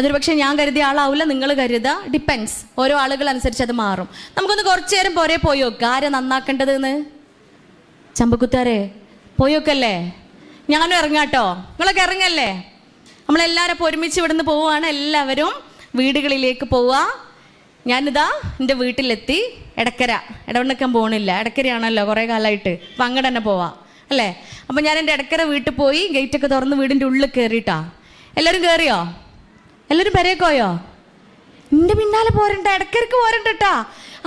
അതൊരു പക്ഷേ ഞാൻ കരുതിയ ആളാവില്ല നിങ്ങൾ കരുതുക ഡിപ്പെൻസ് ഓരോ ആളുകൾ അനുസരിച്ച് അത് മാറും. നമുക്കൊന്ന് കുറച്ചു നേരം പോരെ പോയി ആരെ നന്നാക്കേണ്ടതെന്ന്? ചമ്പക്കുത്താരെ പോയി നോക്കല്ലേ? ഞാനും ഇറങ്ങാട്ടോ. നിങ്ങളൊക്കെ ഇറങ്ങല്ലേ? നമ്മളെല്ലാവരും ഇപ്പോൾ ഒരുമിച്ച് ഇവിടുന്ന് പോവുകയാണ്. എല്ലാവരും വീടുകളിലേക്ക് പോവുക. ഞാനിതാ എന്റെ വീട്ടിലെത്തി. ഇടക്കര ഇടവണ്ണക്കാൻ പോകണില്ല ഇടക്കരയാണല്ലോ കുറേ കാലമായിട്ട്. അപ്പം അങ്ങോട്ട് തന്നെ പോവാം. അല്ലേ? അപ്പം ഞാൻ എന്റെ ഇടക്കര വീട്ടിൽ പോയി ഗേറ്റൊക്കെ തുറന്ന് വീടിന്റെ ഉള്ളിൽ കയറിയിട്ടാ. എല്ലാവരും കയറിയോ? എല്ലാവരും പെരേക്കോയോ നിന്റെ പിന്നാലെ പോരണ്ട ഇടക്കിടക്ക് പോരണ്ടട്ടാ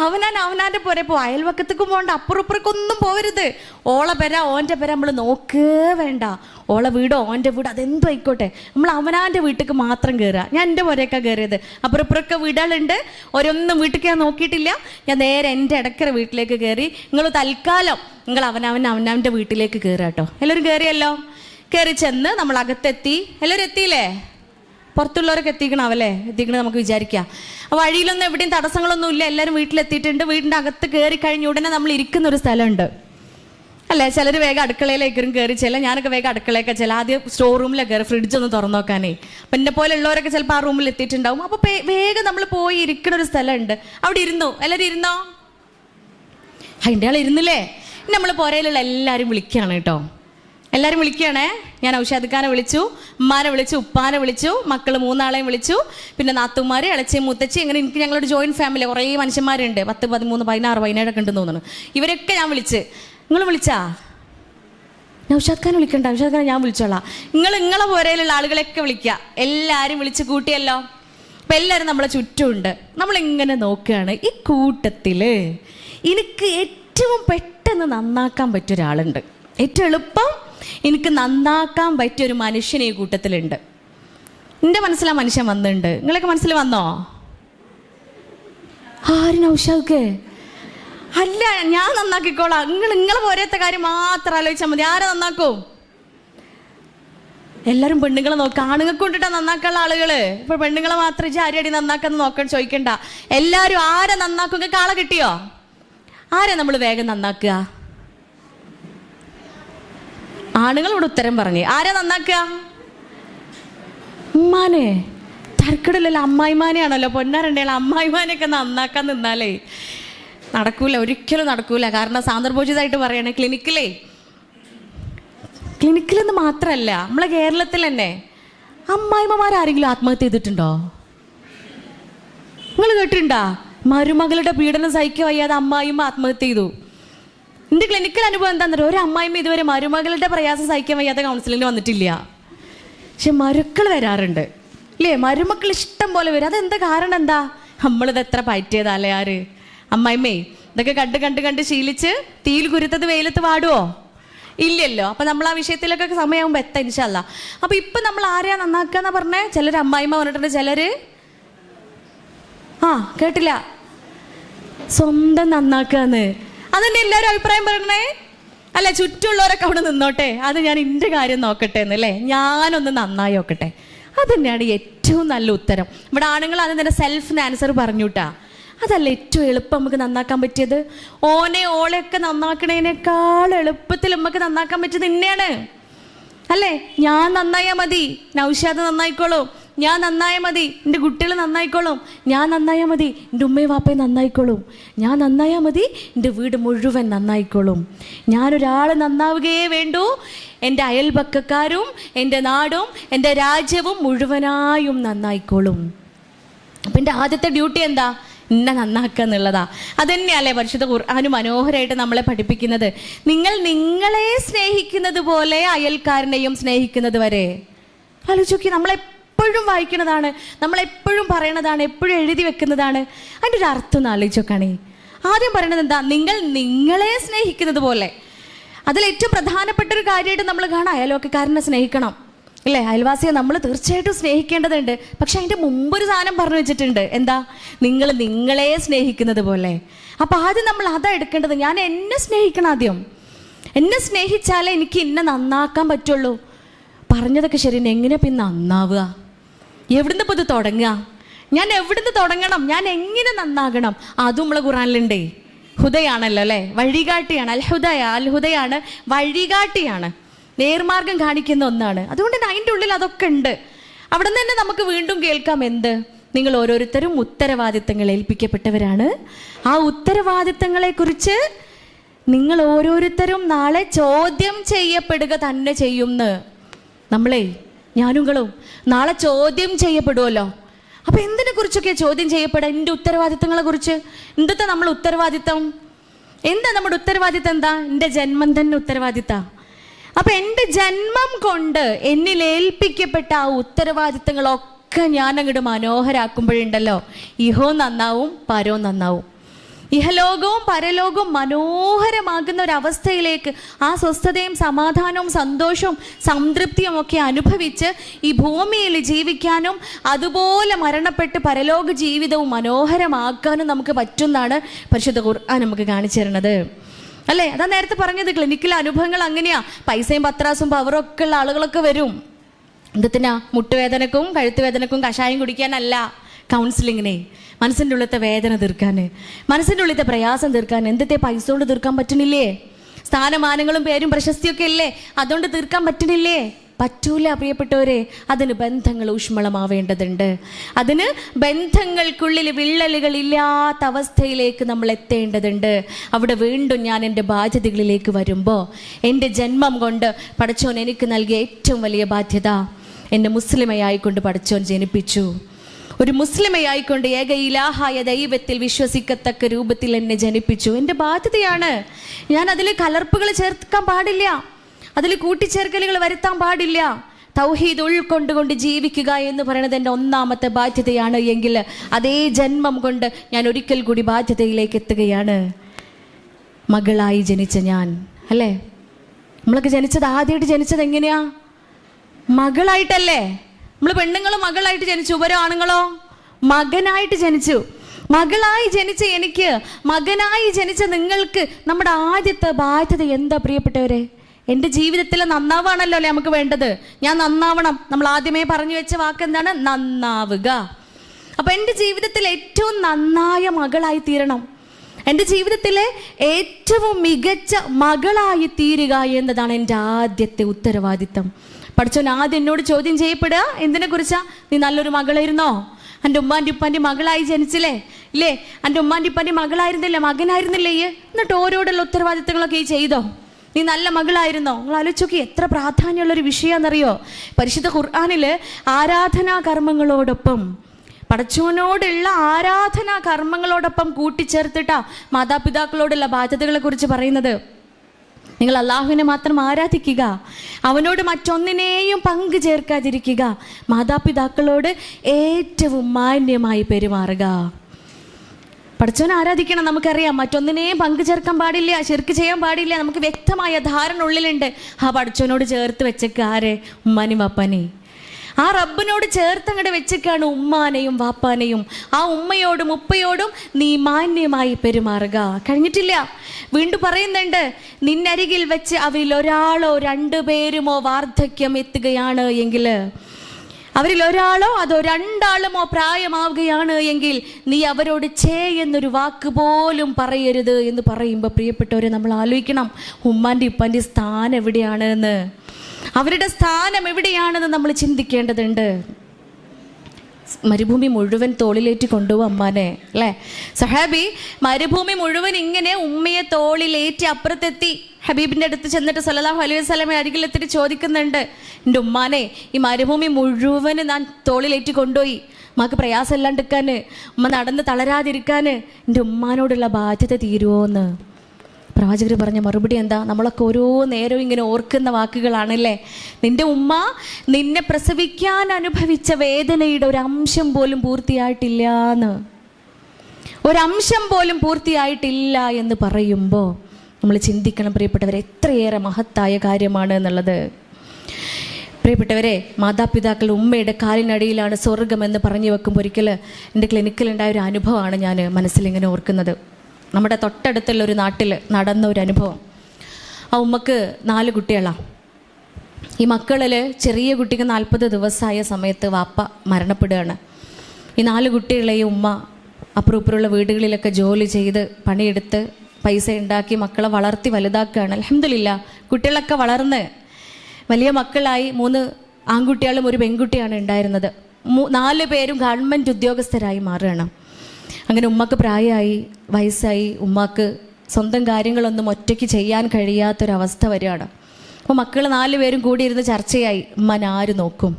അവനാൻ അവനാന്റെ പോരെ പോ. അയൽവക്കത്തേക്കും പോകണ്ട അപ്പുറപ്പുറക്കൊന്നും പോവരുത്. ഓളെ പെര ഓന്റെ പെര നമ്മൾ നോക്കേ വേണ്ട. ഓളെ വീടോ ഓന്റെ വീട് അതെന്തും ആയിക്കോട്ടെ. നമ്മൾ അവനാന്റെ വീട്ടിലേക്ക് മാത്രം കയറുക ഞാൻ എന്റെ പോരേക്കാ കയറിയത് അപ്പുറപ്പുറൊക്കെ വീടുകളുണ്ട്. ഓരോന്നും വീട്ടിലേക്ക് ഞാൻ നോക്കിയിട്ടില്ല. ഞാൻ നേരെ എന്റെ ഇടക്കര വീട്ടിലേക്ക് കയറി നിങ്ങൾ തൽക്കാലം നിങ്ങൾ അവനവൻ അവനവന്റെ വീട്ടിലേക്ക് കയറുക കേട്ടോ എല്ലാവരും കയറിയല്ലോ കയറി ചെന്ന് നമ്മൾ അകത്തെത്തി. എല്ലാവരും എത്തിയില്ലേ? പുറത്തുള്ളവരൊക്കെ എത്തിക്കണാവല്ലേ? എത്തിക്കണം നമുക്ക് വിചാരിക്കാം. വഴിയിലൊന്നും എവിടെയും തടസ്സങ്ങളൊന്നും ഇല്ല. എല്ലാവരും വീട്ടിലെത്തിയിട്ടുണ്ട്. വീടിന്റെ അകത്ത് കയറി കഴിഞ്ഞ ഉടനെ നമ്മൾ ഇരിക്കുന്ന ഒരു സ്ഥലമുണ്ട്. അല്ലേ? ചിലർ വേഗം അടുക്കളയിലേക്കും കയറി ചില ഞാനൊക്കെ വേഗം അടുക്കളയൊക്കെ ചില ആദ്യം സ്റ്റോർ റൂമിലൊക്കെ കയറി ഫ്രിഡ്ജ് ഒന്ന് തുറന്നു നോക്കാനേ. അപ്പം എന്നെ പോലെ ഉള്ളവരൊക്കെ ചിലപ്പോൾ ആ റൂമിൽ എത്തിയിട്ടുണ്ടാവും. അപ്പോൾ വേഗം നമ്മൾ പോയി ഇരിക്കുന്ന ഒരു സ്ഥലമുണ്ട്. അവിടെ ഇരുന്നു? എല്ലാവരും ഇരുന്നോ? അതിന്റെ ആൾ ഇരുന്നില്ലേ? നമ്മൾ പുരയിലുള്ള എല്ലാവരും വിളിക്കുകയാണ് കേട്ടോ. എല്ലാവരും വിളിക്കുകയാണേ? ഞാൻ ഔഷാദിക്കാനെ വിളിച്ചു ഉമ്മാനെ വിളിച്ചു ഉപ്പാനെ വിളിച്ചു മക്കൾ മൂന്നാളെയും വിളിച്ചു. പിന്നെ നാത്തുമാർ ഇളച്ചി മുത്തച്ചി ഇങ്ങനെ എനിക്ക് ഞങ്ങളൊരു ജോയിന്റ് ഫാമിലി കുറേ മനുഷ്യന്മാരുണ്ട്. പത്ത് പതിമൂന്ന് പതിനാറ് പതിനേഴൊക്കെ ഉണ്ടെന്ന് തോന്നുന്നു. ഇവരൊക്കെ ഞാൻ വിളിച്ച്. നിങ്ങൾ വിളിച്ചാ? നൗഷാദ് ഖാൻ വിളിക്കണ്ട നൗഷാദ് ഖാൻ ഞാൻ വിളിച്ചോളാം. നിങ്ങൾ നിങ്ങളെ പോരയിലുള്ള ആളുകളെയൊക്കെ വിളിക്കുക. എല്ലാവരും വിളിച്ച് കൂട്ടിയല്ലോ. അപ്പം എല്ലാവരും നമ്മളെ ചുറ്റുമുണ്ട്. നമ്മളിങ്ങനെ നോക്കുകയാണ്. ഈ കൂട്ടത്തിൽ എനിക്ക് ഏറ്റവും പെട്ടെന്ന് നന്നാക്കാൻ പറ്റിയ ഒരാളുണ്ട്. ഏറ്റവും എളുപ്പം എനിക്ക് നന്നാക്കാൻ പറ്റിയ ഒരു മനുഷ്യൻ ഈ കൂട്ടത്തിലുണ്ട്. എന്റെ മനസ്സിൽ ആ മനുഷ്യൻ വന്നിട്ടുണ്ട്. നിങ്ങളൊക്കെ മനസ്സിൽ വന്നോ? ആര് അല്ല ഞാൻ നന്നാക്കിക്കോളാം. നിങ്ങൾ നിങ്ങളെ പോരാത്ത കാര്യം മാത്രം ആലോചിച്ചാൽ മതി. ആരെ നന്നാക്കും? എല്ലാവരും പെണ്ണുങ്ങളെ നോക്കുക ആണുങ്ങൾക്ക് കൊണ്ടിട്ടാ നന്നാക്കാനുള്ള ആളുകൾ. ഇപ്പൊ പെണ്ണുങ്ങളെ മാത്രം ഇജ്ജ് ആരും അടി നന്നാക്കാന്ന് നോക്കാൻ ചോദിക്കണ്ട. എല്ലാവരും ആരെ നന്നാക്കും? ആളെ കിട്ടിയോ? ആരെ നമ്മൾ വേഗം നന്നാക്കുക? ആണുങ്ങളോട് ഉത്തരം പറഞ്ഞു. ആരാ നന്നാക്കുക? ഉമ്മാനെ. തർക്കടലല്ല അമ്മായിമാനെ ആണല്ലോ പൊന്നാരണ്ടേള അമ്മായിമാനെയൊക്കെ നന്നാക്കാൻ നിന്നാലേ. നടക്കൂല ഒരിക്കലും നടക്കൂല. കാരണം സാന്ദർഭോചിതമായിട്ട് പറയണേ ക്ലിനിക്കിലേ. ക്ലിനിക്കിലെന്ന് മാത്രമല്ല നമ്മളെ കേരളത്തിൽ തന്നെ അമ്മായിമ്മമാരാരെങ്കിലും ആത്മഹത്യ ചെയ്തിട്ടുണ്ടോ? നിങ്ങൾ കേട്ടിട്ടുണ്ടാ? മരുമകളുടെ പീഡനം സഹിക്കുക വയ്യാതെ അമ്മായിമ്മ ആത്മഹത്യ ചെയ്തു. എന്റെ ക്ലിനിക്കൽ അനുഭവം എന്താണെന്ന് അറിയോ ഒരു അമ്മായിമ്മ ഇതുവരെ മരുമകളുടെ പ്രയാസം സഹിക്കാൻ വയ്യാത്ത കൗൺസിലിംഗ് വന്നിട്ടില്ല. പക്ഷെ മരുക്കൾ വരാറുണ്ട്. ഇല്ലേ? മരുമക്കൾ ഇഷ്ടം പോലെ വരും. അതെന്താ കാരണം എന്താ? നമ്മളിത് എത്ര പറ്റിയതല്ലേ ആര്? അമ്മായിമ്മേ ഇതൊക്കെ കണ്ട് കണ്ട് കണ്ട് ശീലിച്ച് തീയിൽ കുരുത്തത് വെയിലത്ത് വാടുവോ? ഇല്ലല്ലോ. അപ്പൊ നമ്മൾ ആ വിഷയത്തിലൊക്കെ സമയമാകുമ്പോൾ എത്താം ഇൻഷല്ല അപ്പൊ ഇപ്പൊ നമ്മൾ ആരെയാ നന്നാക്കുക എന്നാ പറഞ്ഞേ? ചിലർ അമ്മായിമ്മ പറഞ്ഞിട്ടുണ്ട് ചിലര് ആ കേട്ടില്ല. സ്വന്തം നന്നാക്കാന്ന്. അതന്നെ എല്ലാവരും അഭിപ്രായം പറയണേ? അല്ല ചുറ്റുമുള്ളവരൊക്കെ അവിടെ നിന്നോട്ടെ. അത് ഞാൻ എന്റെ കാര്യം നോക്കട്ടെ എന്നല്ലേ ഞാനൊന്ന് നന്നായി നോക്കട്ടെ. അത് തന്നെയാണ് ഏറ്റവും നല്ല ഉത്തരം. ഇവിടെ ആണുങ്ങൾ അത് തന്നെ സെൽഫ് ആൻസർ പറഞ്ഞുട്ടാ. അതല്ല ഏറ്റവും എളുപ്പം നമുക്ക് നന്നാക്കാൻ പറ്റിയത്? ഓനെ ഓളെയൊക്കെ നന്നാക്കണേനേക്കാൾ എളുപ്പത്തിൽ നമുക്ക് നന്നാക്കാൻ പറ്റിയത് ഇന്നെയാണ്. അല്ലേ? ഞാൻ നന്നായാൽ മതി. നൗഷാദ് നന്നായിക്കോളും. ഞാൻ നന്നായ മതി. എന്റെ കുട്ടികൾ നന്നായിക്കോളും. ഞാൻ നന്നായാൽ മതി. എന്റെ ഉമ്മയും വാപ്പയും നന്നായിക്കോളും. ഞാൻ നന്നായാൽ മതി. എന്റെ വീട് മുഴുവൻ നന്നായിക്കോളും. ഞാനൊരാൾ നന്നാവുകയേ വേണ്ടൂ. എന്റെ അയൽപക്കക്കാരും എന്റെ നാടും എന്റെ രാജ്യവും മുഴുവനായും നന്നായിക്കോളും. അപ്പം എന്റെ ആദ്യത്തെ ഡ്യൂട്ടി എന്താ? എന്നെ നന്നാക്കുക എന്നുള്ളതാ. അതന്നെയല്ലേ പരിശുദ്ധ ഖുർആാന് മനോഹരമായിട്ട് നമ്മളെ പഠിപ്പിക്കുന്നത്. നിങ്ങൾ നിങ്ങളെ സ്നേഹിക്കുന്നത് പോലെ അയൽക്കാരനെയും സ്നേഹിക്കുന്നത് വരെ. ആലോചിക്കി നമ്മളെപ്പോഴും വായിക്കുന്നതാണ് നമ്മളെപ്പോഴും പറയണതാണ് എപ്പോഴും എഴുതി വെക്കുന്നതാണ്. അതിന്റെ ഒരു അർത്ഥം ഒന്ന് ആലോചിച്ചോക്കാണേ ആദ്യം പറയണത് എന്താ? നിങ്ങൾ നിങ്ങളെ സ്നേഹിക്കുന്നത് പോലെ. അതിൽ ഏറ്റവും പ്രധാനപ്പെട്ട ഒരു കാര്യമായിട്ട് നമ്മൾ കാണാം അയൽവക്കക്കാരനെ സ്നേഹിക്കണം. ഇല്ലേ? അയൽവാസിയെ നമ്മൾ തീർച്ചയായിട്ടും സ്നേഹിക്കേണ്ടതുണ്ട്. പക്ഷെ അതിന്റെ മുമ്പൊരു സാധനം പറഞ്ഞു വെച്ചിട്ടുണ്ട്. എന്താ? നിങ്ങൾ നിങ്ങളെ സ്നേഹിക്കുന്നത് പോലെ. അപ്പം ആദ്യം നമ്മൾ അതാ എടുക്കേണ്ടത്. ഞാൻ എന്നെ സ്നേഹിക്കണം ആദ്യം. എന്നെ സ്നേഹിച്ചാലേ എനിക്ക് എന്നെ നന്നാക്കാൻ പറ്റുള്ളൂ. പറഞ്ഞതൊക്കെ ശരി എങ്ങനെ പിന്നെ നന്നാവുക? എവിടുന്ന് ഇപ്പോൾ ഇത് തുടങ്ങുക? ഞാൻ എവിടുന്ന് തുടങ്ങണം? ഞാൻ എങ്ങനെ നന്നാകണം? അതും നമ്മളെ ഖുറാനിലുണ്ടേ. ഹുദയാണല്ലോ അല്ലേ? വഴികാട്ടിയാണ്. അൽ ഹുദയ അൽ ഹുദയാണ് വഴികാട്ടിയാണ്. നേർമാർഗം കാണിക്കുന്ന ഒന്നാണ്. അതുകൊണ്ട് തന്നെ അതിന്റെ ഉള്ളിൽ അതൊക്കെ ഉണ്ട്. അവിടെ നിന്ന് തന്നെ നമുക്ക് വീണ്ടും കേൾക്കാം എന്ത്? നിങ്ങൾ ഓരോരുത്തരും ഉത്തരവാദിത്തങ്ങൾ ഏൽപ്പിക്കപ്പെട്ടവരാണ്. ആ ഉത്തരവാദിത്തങ്ങളെക്കുറിച്ച് നിങ്ങൾ ഓരോരുത്തരും നാളെ ചോദ്യം ചെയ്യപ്പെടുക തന്നെ ചെയ്യുമെന്ന് നമ്മളെ ഞാനുങ്ങളും നാളെ ചോദ്യം ചെയ്യപ്പെടുമല്ലോ അപ്പൊ എന്തിനെ കുറിച്ചൊക്കെ ചോദ്യം ചെയ്യപ്പെടുക എന്റെ ഉത്തരവാദിത്തങ്ങളെ കുറിച്ച്? എന്തൊക്കെ നമ്മൾ ഉത്തരവാദിത്തം? എന്താ നമ്മുടെ ഉത്തരവാദിത്തം എന്താ? എന്റെ ജന്മം തന്നെ ഉത്തരവാദിത്ത. അപ്പൊ എന്റെ ജന്മം കൊണ്ട് എന്നിൽ ഏൽപ്പിക്കപ്പെട്ട ആ ഉത്തരവാദിത്തങ്ങളൊക്കെ ഞാൻ അങ്ങോട്ട് മനോഹരാക്കുമ്പോഴുണ്ടല്ലോ. ഇഹോ നന്നാവും പരോ നന്നാവും. ഇഹലോകവും പരലോകവും മനോഹരമാകുന്ന ഒരു അവസ്ഥയിലേക്ക് ആ സ്വസ്ഥതയും സമാധാനവും സന്തോഷവും സംതൃപ്തിയും ഒക്കെ അനുഭവിച്ച് ഈ ഭൂമിയിൽ ജീവിക്കാനും അതുപോലെ മരണപ്പെട്ട് പരലോക ജീവിതവും മനോഹരമാക്കാനും നമുക്ക് പറ്റുന്നതാണ് പരിശുദ്ധ ഖുർആൻ നമുക്ക് കാണിച്ചു തരുന്നത്. അല്ലേ? അതാ നേരത്തെ പറഞ്ഞത് ക്ലിനിക്കിലെ അനുഭവങ്ങൾ അങ്ങനെയാ. പൈസയും പത്രാസും പവറും ഒക്കെ ഉള്ള ആളുകളൊക്കെ വരും. എന്തിനാ മുട്ടുവേദനക്കും കഴുത്തുവേദനക്കും കഷായം കുടിക്കാനല്ല. കൗൺസിലിങ്ങിനെ മനസ്സിന്റെ ഉള്ളത്തെ വേദന തീർക്കാൻ മനസ്സിന്റെ ഉള്ളിലത്തെ പ്രയാസം തീർക്കാൻ എന്തിത്തെ പൈസ കൊണ്ട് തീർക്കാൻ പറ്റണില്ലേ? സ്ഥാനമാനങ്ങളും പേരും പ്രശസ്തിയൊക്കെ ഇല്ലേ? അതുകൊണ്ട് തീർക്കാൻ പറ്റണില്ലേ? പറ്റൂല പ്രിയപ്പെട്ടവരെ. അതിന് ബന്ധങ്ങൾ ഊഷ്മളമാവേണ്ടതുണ്ട്. അതിന് ബന്ധങ്ങൾക്കുള്ളിൽ വിള്ളലുകൾ ഇല്ലാത്ത അവസ്ഥയിലേക്ക് നമ്മൾ എത്തേണ്ടതുണ്ട്. അവിടെ വീണ്ടും ഞാൻ എന്റെ ബാധ്യതകളിലേക്ക് വരുമ്പോൾ എന്റെ ജന്മം കൊണ്ട് പഠിച്ചോൻ എനിക്ക് നൽകിയ ഏറ്റവും വലിയ ബാധ്യത എന്നെ മുസ്ലിമയായിക്കൊണ്ട് പഠിച്ചോൻ ജനിപ്പിച്ചു. ഒരു മുസ്ലിമയായിക്കൊണ്ട് ഏക ഇലാഹായ ദൈവത്തിൽ വിശ്വസിക്കത്തക്ക രൂപത്തിൽ എന്നെ ജനിപ്പിച്ചു. എന്റെ ബാധ്യതയാണ്. ഞാൻ അതിൽ കലർപ്പുകൾ ചേർക്കാൻ പാടില്ല. അതിൽ കൂട്ടിച്ചേർക്കലുകൾ വരുത്താൻ പാടില്ല. തൗഹീദ് ഉൾക്കൊണ്ടുകൊണ്ട് ജീവിക്കുക എന്ന് പറയുന്നത് എന്റെ ഒന്നാമത്തെ ബാധ്യതയാണ് എങ്കിൽ അതേ ജന്മം കൊണ്ട് ഞാൻ ഒരിക്കൽ കൂടി ബാധ്യതയിലേക്ക് എത്തുകയാണ്. മകളായി ജനിച്ച ഞാൻ. അല്ലേ? നമ്മളൊക്കെ ജനിച്ചത് ആദ്യമായിട്ട് ജനിച്ചത് എങ്ങനെയാ? മകളായിട്ടല്ലേ? നമ്മൾ പെണ്ണുങ്ങൾ മകളായിട്ട് ജനിച്ചു. ഇവരോ ആണുങ്ങളോ? മകനായിട്ട് ജനിച്ചു. മകളായി ജനിച്ച എനിക്ക് മകനായി ജനിച്ച നിങ്ങൾക്ക് നമ്മുടെ ആദ്യത്തെ ബാധ്യത എന്താ പ്രിയപ്പെട്ടവരെ? എന്റെ ജീവിതത്തിൽ നന്നാവാണല്ലോ അല്ലേ നമുക്ക് വേണ്ടത്? ഞാൻ നന്നാവണം. നമ്മൾ ആദ്യമേ പറഞ്ഞു വെച്ച വാക്ക് എന്താണ്? നന്നാവുക. അപ്പൊ എന്റെ ജീവിതത്തിൽ ഏറ്റവും നന്നായ മകളായി തീരണം. എന്റെ ജീവിതത്തിലെ ഏറ്റവും മികച്ച മകളായി തീരുക എന്നതാണ് എന്റെ ആദ്യത്തെ ഉത്തരവാദിത്തം. പഠിച്ചോൻ ആദ്യം എന്നോട് ചോദ്യം ചെയ്യപ്പെടുക. എന്തിനെ കുറിച്ചാ? നീ നല്ലൊരു മകളായിരുന്നോ? എന്റെ ഉമ്മാന്റെ ഉപ്പാന്റെ മകളായി ജനിച്ചില്ലേ? ഇല്ലേ? എന്റെ ഉമ്മാന്റെ ഉപ്പാന്റെ മകളായിരുന്നില്ല? മകനായിരുന്നില്ലേ എന്നിട്ട് ഓരോടുള്ള ഉത്തരവാദിത്തങ്ങളൊക്കെ ഈ ചെയ്തോ? നീ നല്ല മകളായിരുന്നോ? നിങ്ങൾ ആലോചിച്ചോക്കി എത്ര പ്രാധാന്യമുള്ളൊരു ഒരു വിഷയമെന്നറിയോ പരിശുദ്ധ ഖുർആാനിൽ ആരാധനാ കർമ്മങ്ങളോടൊപ്പം പടച്ചോനോടുള്ള ആരാധനാ കർമ്മങ്ങളോടൊപ്പം കൂട്ടിച്ചേർത്തിട്ടാ മാതാപിതാക്കളോടുള്ള ബാധ്യതകളെ കുറിച്ച് പറയുന്നത്. നിങ്ങൾ അള്ളാഹുവിനെ മാത്രം ആരാധിക്കുക അവനോട് മറ്റൊന്നിനെയും പങ്കു ചേർക്കാതിരിക്കുക മാതാപിതാക്കളോട് ഏറ്റവും മാന്യമായി പെരുമാറുക. പഠിച്ചവനെ ആരാധിക്കണം നമുക്കറിയാം. മറ്റൊന്നിനെയും പങ്കു ചേർക്കാൻ പാടില്ല ശിർക്ക് ചെയ്യാൻ പാടില്ല. നമുക്ക് വ്യക്തമായ ധാരണ ഉള്ളിലുണ്ട്. ആ പഠിച്ചവനോട് ചേർത്ത് വെച്ചേക്കാരെ ഉമ്മാനും വാപ്പാനെയും ആ റബ്ബിനോട് ചേർത്ത് അങ്ങോട്ട് വെച്ചേക്കാണ് ഉമ്മാനെയും വാപ്പാനെയും. ആ ഉമ്മയോടും ഉപ്പയോടും നീ മാന്യമായി പെരുമാറുക. കഴിഞ്ഞിട്ടില്ല. വീണ്ടും പറയുന്നുണ്ട് നിന്നരികിൽ വെച്ച് അവരിൽ ഒരാളോ രണ്ടു പേരുമോ വാർദ്ധക്യം എത്തുകയാണ് എങ്കിൽ അവരിൽ ഒരാളോ അതോ രണ്ടാളുമോ പ്രായമാവുകയാണ് എങ്കിൽ നീ അവരോട് ചേ എന്നൊരു വാക്ക് പോലും പറയരുത് എന്ന് പറയുമ്പോൾ പ്രിയപ്പെട്ടവരെ നമ്മൾ ആലോചിക്കണം ഉമ്മാന്റെ ഉപ്പാന്റെ സ്ഥാനം എവിടെയാണ്? എന്ന്. അവരുടെ സ്ഥാനം എവിടെയാണെന്ന് നമ്മൾ ചിന്തിക്കേണ്ടതുണ്ട്. മരുഭൂമി മുഴുവൻ തോളിലേറ്റി കൊണ്ടുപോകും അമ്മാനെ അല്ലേ? സഹാബി മരുഭൂമി മുഴുവൻ ഇങ്ങനെ ഉമ്മയെ തോളിലേറ്റി അപ്പുറത്തെത്തി. ഹബീബിന്റെ അടുത്ത് ചെന്നിട്ട് സല്ലല്ലാഹു അലൈഹി വസല്ലമയെ അരികിലെത്തിട്ട് ചോദിക്കുന്നുണ്ട് എന്റെ ഉമ്മാനെ ഈ മരുഭൂമി മുഴുവൻ ഞാൻ തോളിലേറ്റി കൊണ്ടുപോയി. ഉമ്മാക്ക് എടുക്കാൻ ഉമ്മ നടന്ന് തളരാതിരിക്കാൻ എന്റെ ഉമ്മാനോടുള്ള ബാധ്യത തീരുമോന്ന് പ്രവാചകർ പറഞ്ഞ മറുപടി എന്താ? നമ്മളൊക്കെ ഓരോ നേരവും ഇങ്ങനെ ഓർക്കുന്ന വാക്കുകളാണല്ലേ? നിന്റെ ഉമ്മ നിന്നെ പ്രസവിക്കാൻ അനുഭവിച്ച വേദനയുടെ ഒരു അംശം പോലും പൂർത്തിയായിട്ടില്ല എന്ന്. ഒരംശം പോലും പൂർത്തിയായിട്ടില്ല എന്ന് പറയുമ്പോൾ നമ്മൾ ചിന്തിക്കണം പ്രിയപ്പെട്ടവരെ എത്രയേറെ മഹത്തായ കാര്യമാണ് എന്നുള്ളത്. പ്രിയപ്പെട്ടവരെ മാതാപിതാക്കൾ ഉമ്മയുടെ കാലിനടിയിലാണ് സ്വർഗം എന്ന് പറഞ്ഞു വെക്കുമ്പോൾ ഒരിക്കൽ എന്റെ ക്ലിനിക്കിലുണ്ടായ ഒരു അനുഭവമാണ് ഞാൻ മനസ്സിലിങ്ങനെ ഓർക്കുന്നത്. നമ്മുടെ തൊട്ടടുത്തുള്ള ഒരു നാട്ടിൽ നടന്ന ഒരു അനുഭവം. ആ ഉമ്മക്ക് നാല് കുട്ടികളാണ് ഈ മക്കളിൽ ചെറിയ കുട്ടിക്ക് നാൽപ്പത് ദിവസമായ സമയത്ത് വാപ്പ മരണപ്പെടുകയാണ്. ഈ നാല് കുട്ടികളെ ഈ ഉമ്മ അപ്പുറം ഇപ്പുറമുള്ള വീടുകളിലൊക്കെ ജോലി ചെയ്ത് പണിയെടുത്ത് പൈസ ഉണ്ടാക്കി മക്കളെ വളർത്തി വലുതാക്കുകയാണ്. അലഹമില്ല കുട്ടികളൊക്കെ വളർന്ന് വലിയ മക്കളായി മൂന്ന് ആൺകുട്ടികളും ഒരു പെൺകുട്ടിയാണ് ഉണ്ടായിരുന്നത്. നാല് പേരും ഗവൺമെന്റ് ഉദ്യോഗസ്ഥരായി മാറുകയാണ്. അങ്ങനെ ഉമ്മക്ക് പ്രായമായി വയസ്സായി ഉമ്മക്ക് സ്വന്തം കാര്യങ്ങളൊന്നും ഒറ്റയ്ക്ക് ചെയ്യാൻ കഴിയാത്തൊരവസ്ഥ വരികയാണ്. അപ്പോൾ മക്കൾ നാല് പേരും കൂടി ഇരുന്ന് ചർച്ചയായി ഉമ്മാൻ ആര് നോക്കും?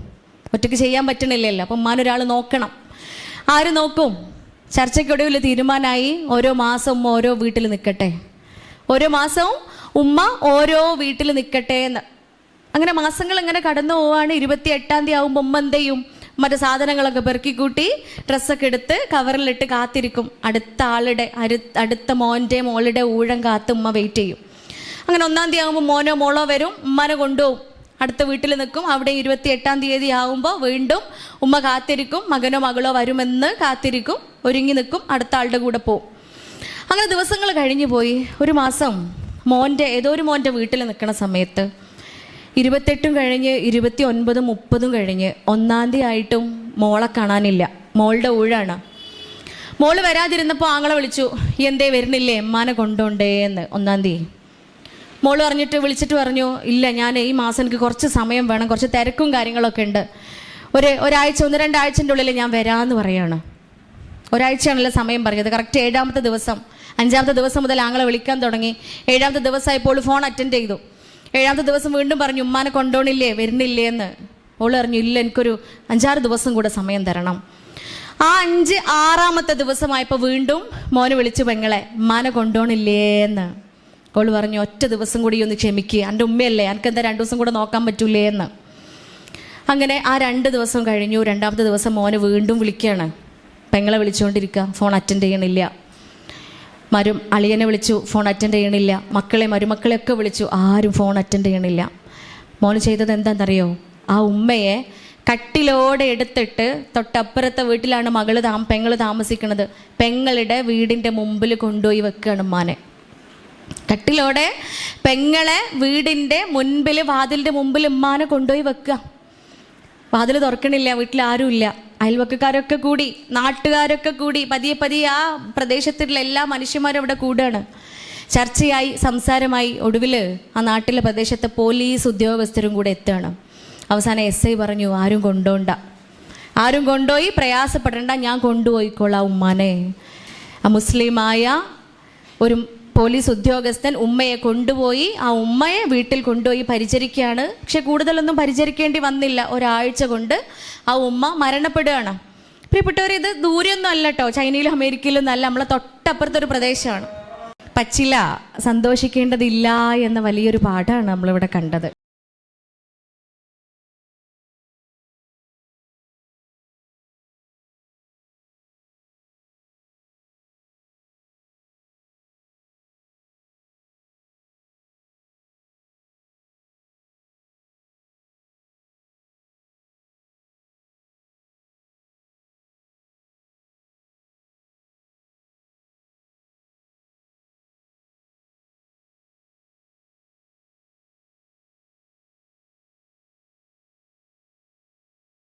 ഒറ്റയ്ക്ക് ചെയ്യാൻ പറ്റണില്ലല്ലോ അപ്പം ഉമ്മാൻ ഒരാൾ നോക്കണം. ആര് നോക്കും? ചർച്ചയ്ക്കൊടുവിൽ തീരുമാനമായി ഓരോ മാസം ഉമ്മ ഓരോ വീട്ടിൽ നിൽക്കട്ടെ ഓരോ മാസവും ഉമ്മ ഓരോ വീട്ടിൽ നിൽക്കട്ടെ എന്ന്. അങ്ങനെ മാസങ്ങൾ ഇങ്ങനെ കടന്നു പോവാണ്. ഇരുപത്തി എട്ടാം തീയതി ആകുമ്പോൾ ഉമ്മ എന്ത് ചെയ്യും മറ്റു സാധനങ്ങളൊക്കെ പെറുക്കി കൂട്ടി ഡ്രസ്സൊക്കെ എടുത്ത് കവറിലിട്ട് കാത്തിരിക്കും. അടുത്ത ആളുടെ അരു അടുത്ത മോന്റെ മോളുടെ ഊഴം കാത്ത് ഉമ്മ വെയിറ്റ് ചെയ്യും. അങ്ങനെ ഒന്നാം തീയതി ആകുമ്പോൾ മോനോ മോളോ വരും ഉമ്മനെ കൊണ്ടുപോകും അടുത്ത വീട്ടിൽ നിൽക്കും. അവിടെ ഇരുപത്തി എട്ടാം തീയതി ആകുമ്പോൾ വീണ്ടും ഉമ്മ കാത്തിരിക്കും. മകനോ മകളോ വരുമെന്ന് കാത്തിരിക്കും. ഒരുങ്ങി നിൽക്കും. അടുത്ത ആളുടെ കൂടെ പോവും. അങ്ങനെ ദിവസങ്ങൾ കഴിഞ്ഞു പോയി. ഒരു മാസം മോന്റെ ഏതോ ഒരു മോന്റെ വീട്ടിൽ നിൽക്കുന്ന സമയത്ത് ഇരുപത്തെട്ടും കഴിഞ്ഞ് ഇരുപത്തി ഒൻപതും മുപ്പതും കഴിഞ്ഞ് ഒന്നാം തീയതി ആയിട്ടും മോളെ കാണാനില്ല. മോളുടെ ഊഴാണ്. മോൾ വരാതിരുന്നപ്പോൾ ആങ്ങളെ വിളിച്ചു എന്തേ വരുന്നില്ലേ? എമ്മാനെ കൊണ്ടോണ്ടേ എന്ന് ഒന്നാം തീയതി. മോൾ പറഞ്ഞിട്ട് വിളിച്ചിട്ട് പറഞ്ഞു ഇല്ല ഞാൻ ഈ മാസം എനിക്ക് കുറച്ച് സമയം വേണം കുറച്ച് തിരക്കും കാര്യങ്ങളൊക്കെ ഉണ്ട്. ഒരു ഒരാഴ്ച ഒന്ന് രണ്ടാഴ്ചന്റെ ഉള്ളിൽ ഞാൻ വരാമെന്ന് പറയാണ്. ഒരാഴ്ചയാണല്ലോ സമയം പറഞ്ഞത്. കറക്റ്റ് ഏഴാമത്തെ ദിവസം അഞ്ചാമത്തെ ദിവസം മുതൽ ആങ്ങളെ വിളിക്കാൻ തുടങ്ങി. ഏഴാമത്തെ ദിവസമായപ്പോൾ ഫോൺ അറ്റൻഡ് ചെയ്തു. ഏഴാമത്തെ ദിവസം വീണ്ടും പറഞ്ഞു ഉമ്മാനെ കൊണ്ടോണില്ലേ വരുന്നില്ലേ എന്ന്. ഓളറിഞ്ഞു ഇല്ല എനിക്കൊരു അഞ്ചാറ് ദിവസം കൂടെ സമയം തരണം. ആ അഞ്ച് ആറാമത്തെ ദിവസമായപ്പോൾ വീണ്ടും മോനെ വിളിച്ചു പെങ്ങളെ ഉമ്മാനെ കൊണ്ടോണില്ലേ എന്ന്. ഓൾ പറഞ്ഞു ഒറ്റ ദിവസം കൂടി ഒന്ന് ക്ഷമിക്കുക എന്റെ ഉമ്മയല്ലേ എനിക്ക് എന്താ രണ്ട് ദിവസം കൂടെ നോക്കാൻ പറ്റൂലേ എന്ന്. അങ്ങനെ ആ രണ്ട് ദിവസം കഴിഞ്ഞു രണ്ടാമത്തെ ദിവസം മോനെ വീണ്ടും വിളിക്കുകയാണ് പെങ്ങളെ വിളിച്ചുകൊണ്ടിരിക്കുക ഫോൺ അറ്റൻഡ് ചെയ്യണില്ല. മരും അളിയനെ വിളിച്ചു ഫോൺ അറ്റൻഡ് ചെയ്യണില്ല. മക്കളെ മരുമക്കളെയൊക്കെ വിളിച്ചു ആരും ഫോൺ അറ്റൻഡ് ചെയ്യണില്ല. മോന് ചെയ്തത് എന്താണെന്നറിയോ ആ ഉമ്മയെ കട്ടിലോടെ എടുത്തിട്ട് തൊട്ടപ്പുറത്തെ വീട്ടിലാണ് മകൾ താ പെങ്ങൾ താമസിക്കുന്നത് പെങ്ങളുടെ വീടിന്റെ മുമ്പിൽ കൊണ്ടുപോയി വെക്കുകയാണ് ഉമ്മാനെ. കട്ടിലോടെ പെങ്ങളെ വീടിന്റെ മുൻപിൽ വാതിലിന്റെ മുമ്പിൽ ഉമ്മാനെ കൊണ്ടുപോയി വെക്കുക. വാതിൽ തുറക്കണില്ല വീട്ടിൽ ആരുമില്ല അയൽവക്കക്കാരൊക്കെ കൂടി നാട്ടുകാരൊക്കെ കൂടി പതിയെ പതിയെ ആ പ്രദേശത്തുള്ള എല്ലാ മനുഷ്യന്മാരും അവിടെ കൂടാണ്. ചർച്ചയായി സംസാരമായി ഒടുവിൽ ആ നാട്ടിലെ പ്രദേശത്തെ പോലീസ് ഉദ്യോഗസ്ഥരും കൂടെ എത്തുകയാണ്. അവസാനം എസ് ഐ പറഞ്ഞു ആരും കൊണ്ടോണ്ട. ആരും കൊണ്ടുപോയി പ്രയാസപ്പെടേണ്ട. ഞാൻ കൊണ്ടുപോയിക്കോളാം ഉമ്മാനെ. ആ മുസ്ലിമായ ഒരു പോലീസ് ഉദ്യോഗസ്ഥൻ ഉമ്മയെ കൊണ്ടുപോയി ആ ഉമ്മയെ വീട്ടിൽ കൊണ്ടുപോയി പരിചരിക്കുകയാണ്. പക്ഷെ കൂടുതലൊന്നും പരിചരിക്കേണ്ടി വന്നില്ല ഒരാഴ്ച കൊണ്ട്. ആ ഉമ്മ മരണപ്പെടുകയാണ്. പ്രിയപ്പെട്ടവർ ഇത് ദൂരെയൊന്നും അല്ല കേട്ടോ ചൈനയിലും അമേരിക്കയിലും അല്ല നമ്മളെ തൊട്ടപ്പുറത്തെ ഒരു പ്രദേശമാണ്. പച്ചില സന്തോഷിക്കേണ്ടതില്ല എന്ന വലിയൊരു പാഠമാണ് നമ്മളിവിടെ കണ്ടത്.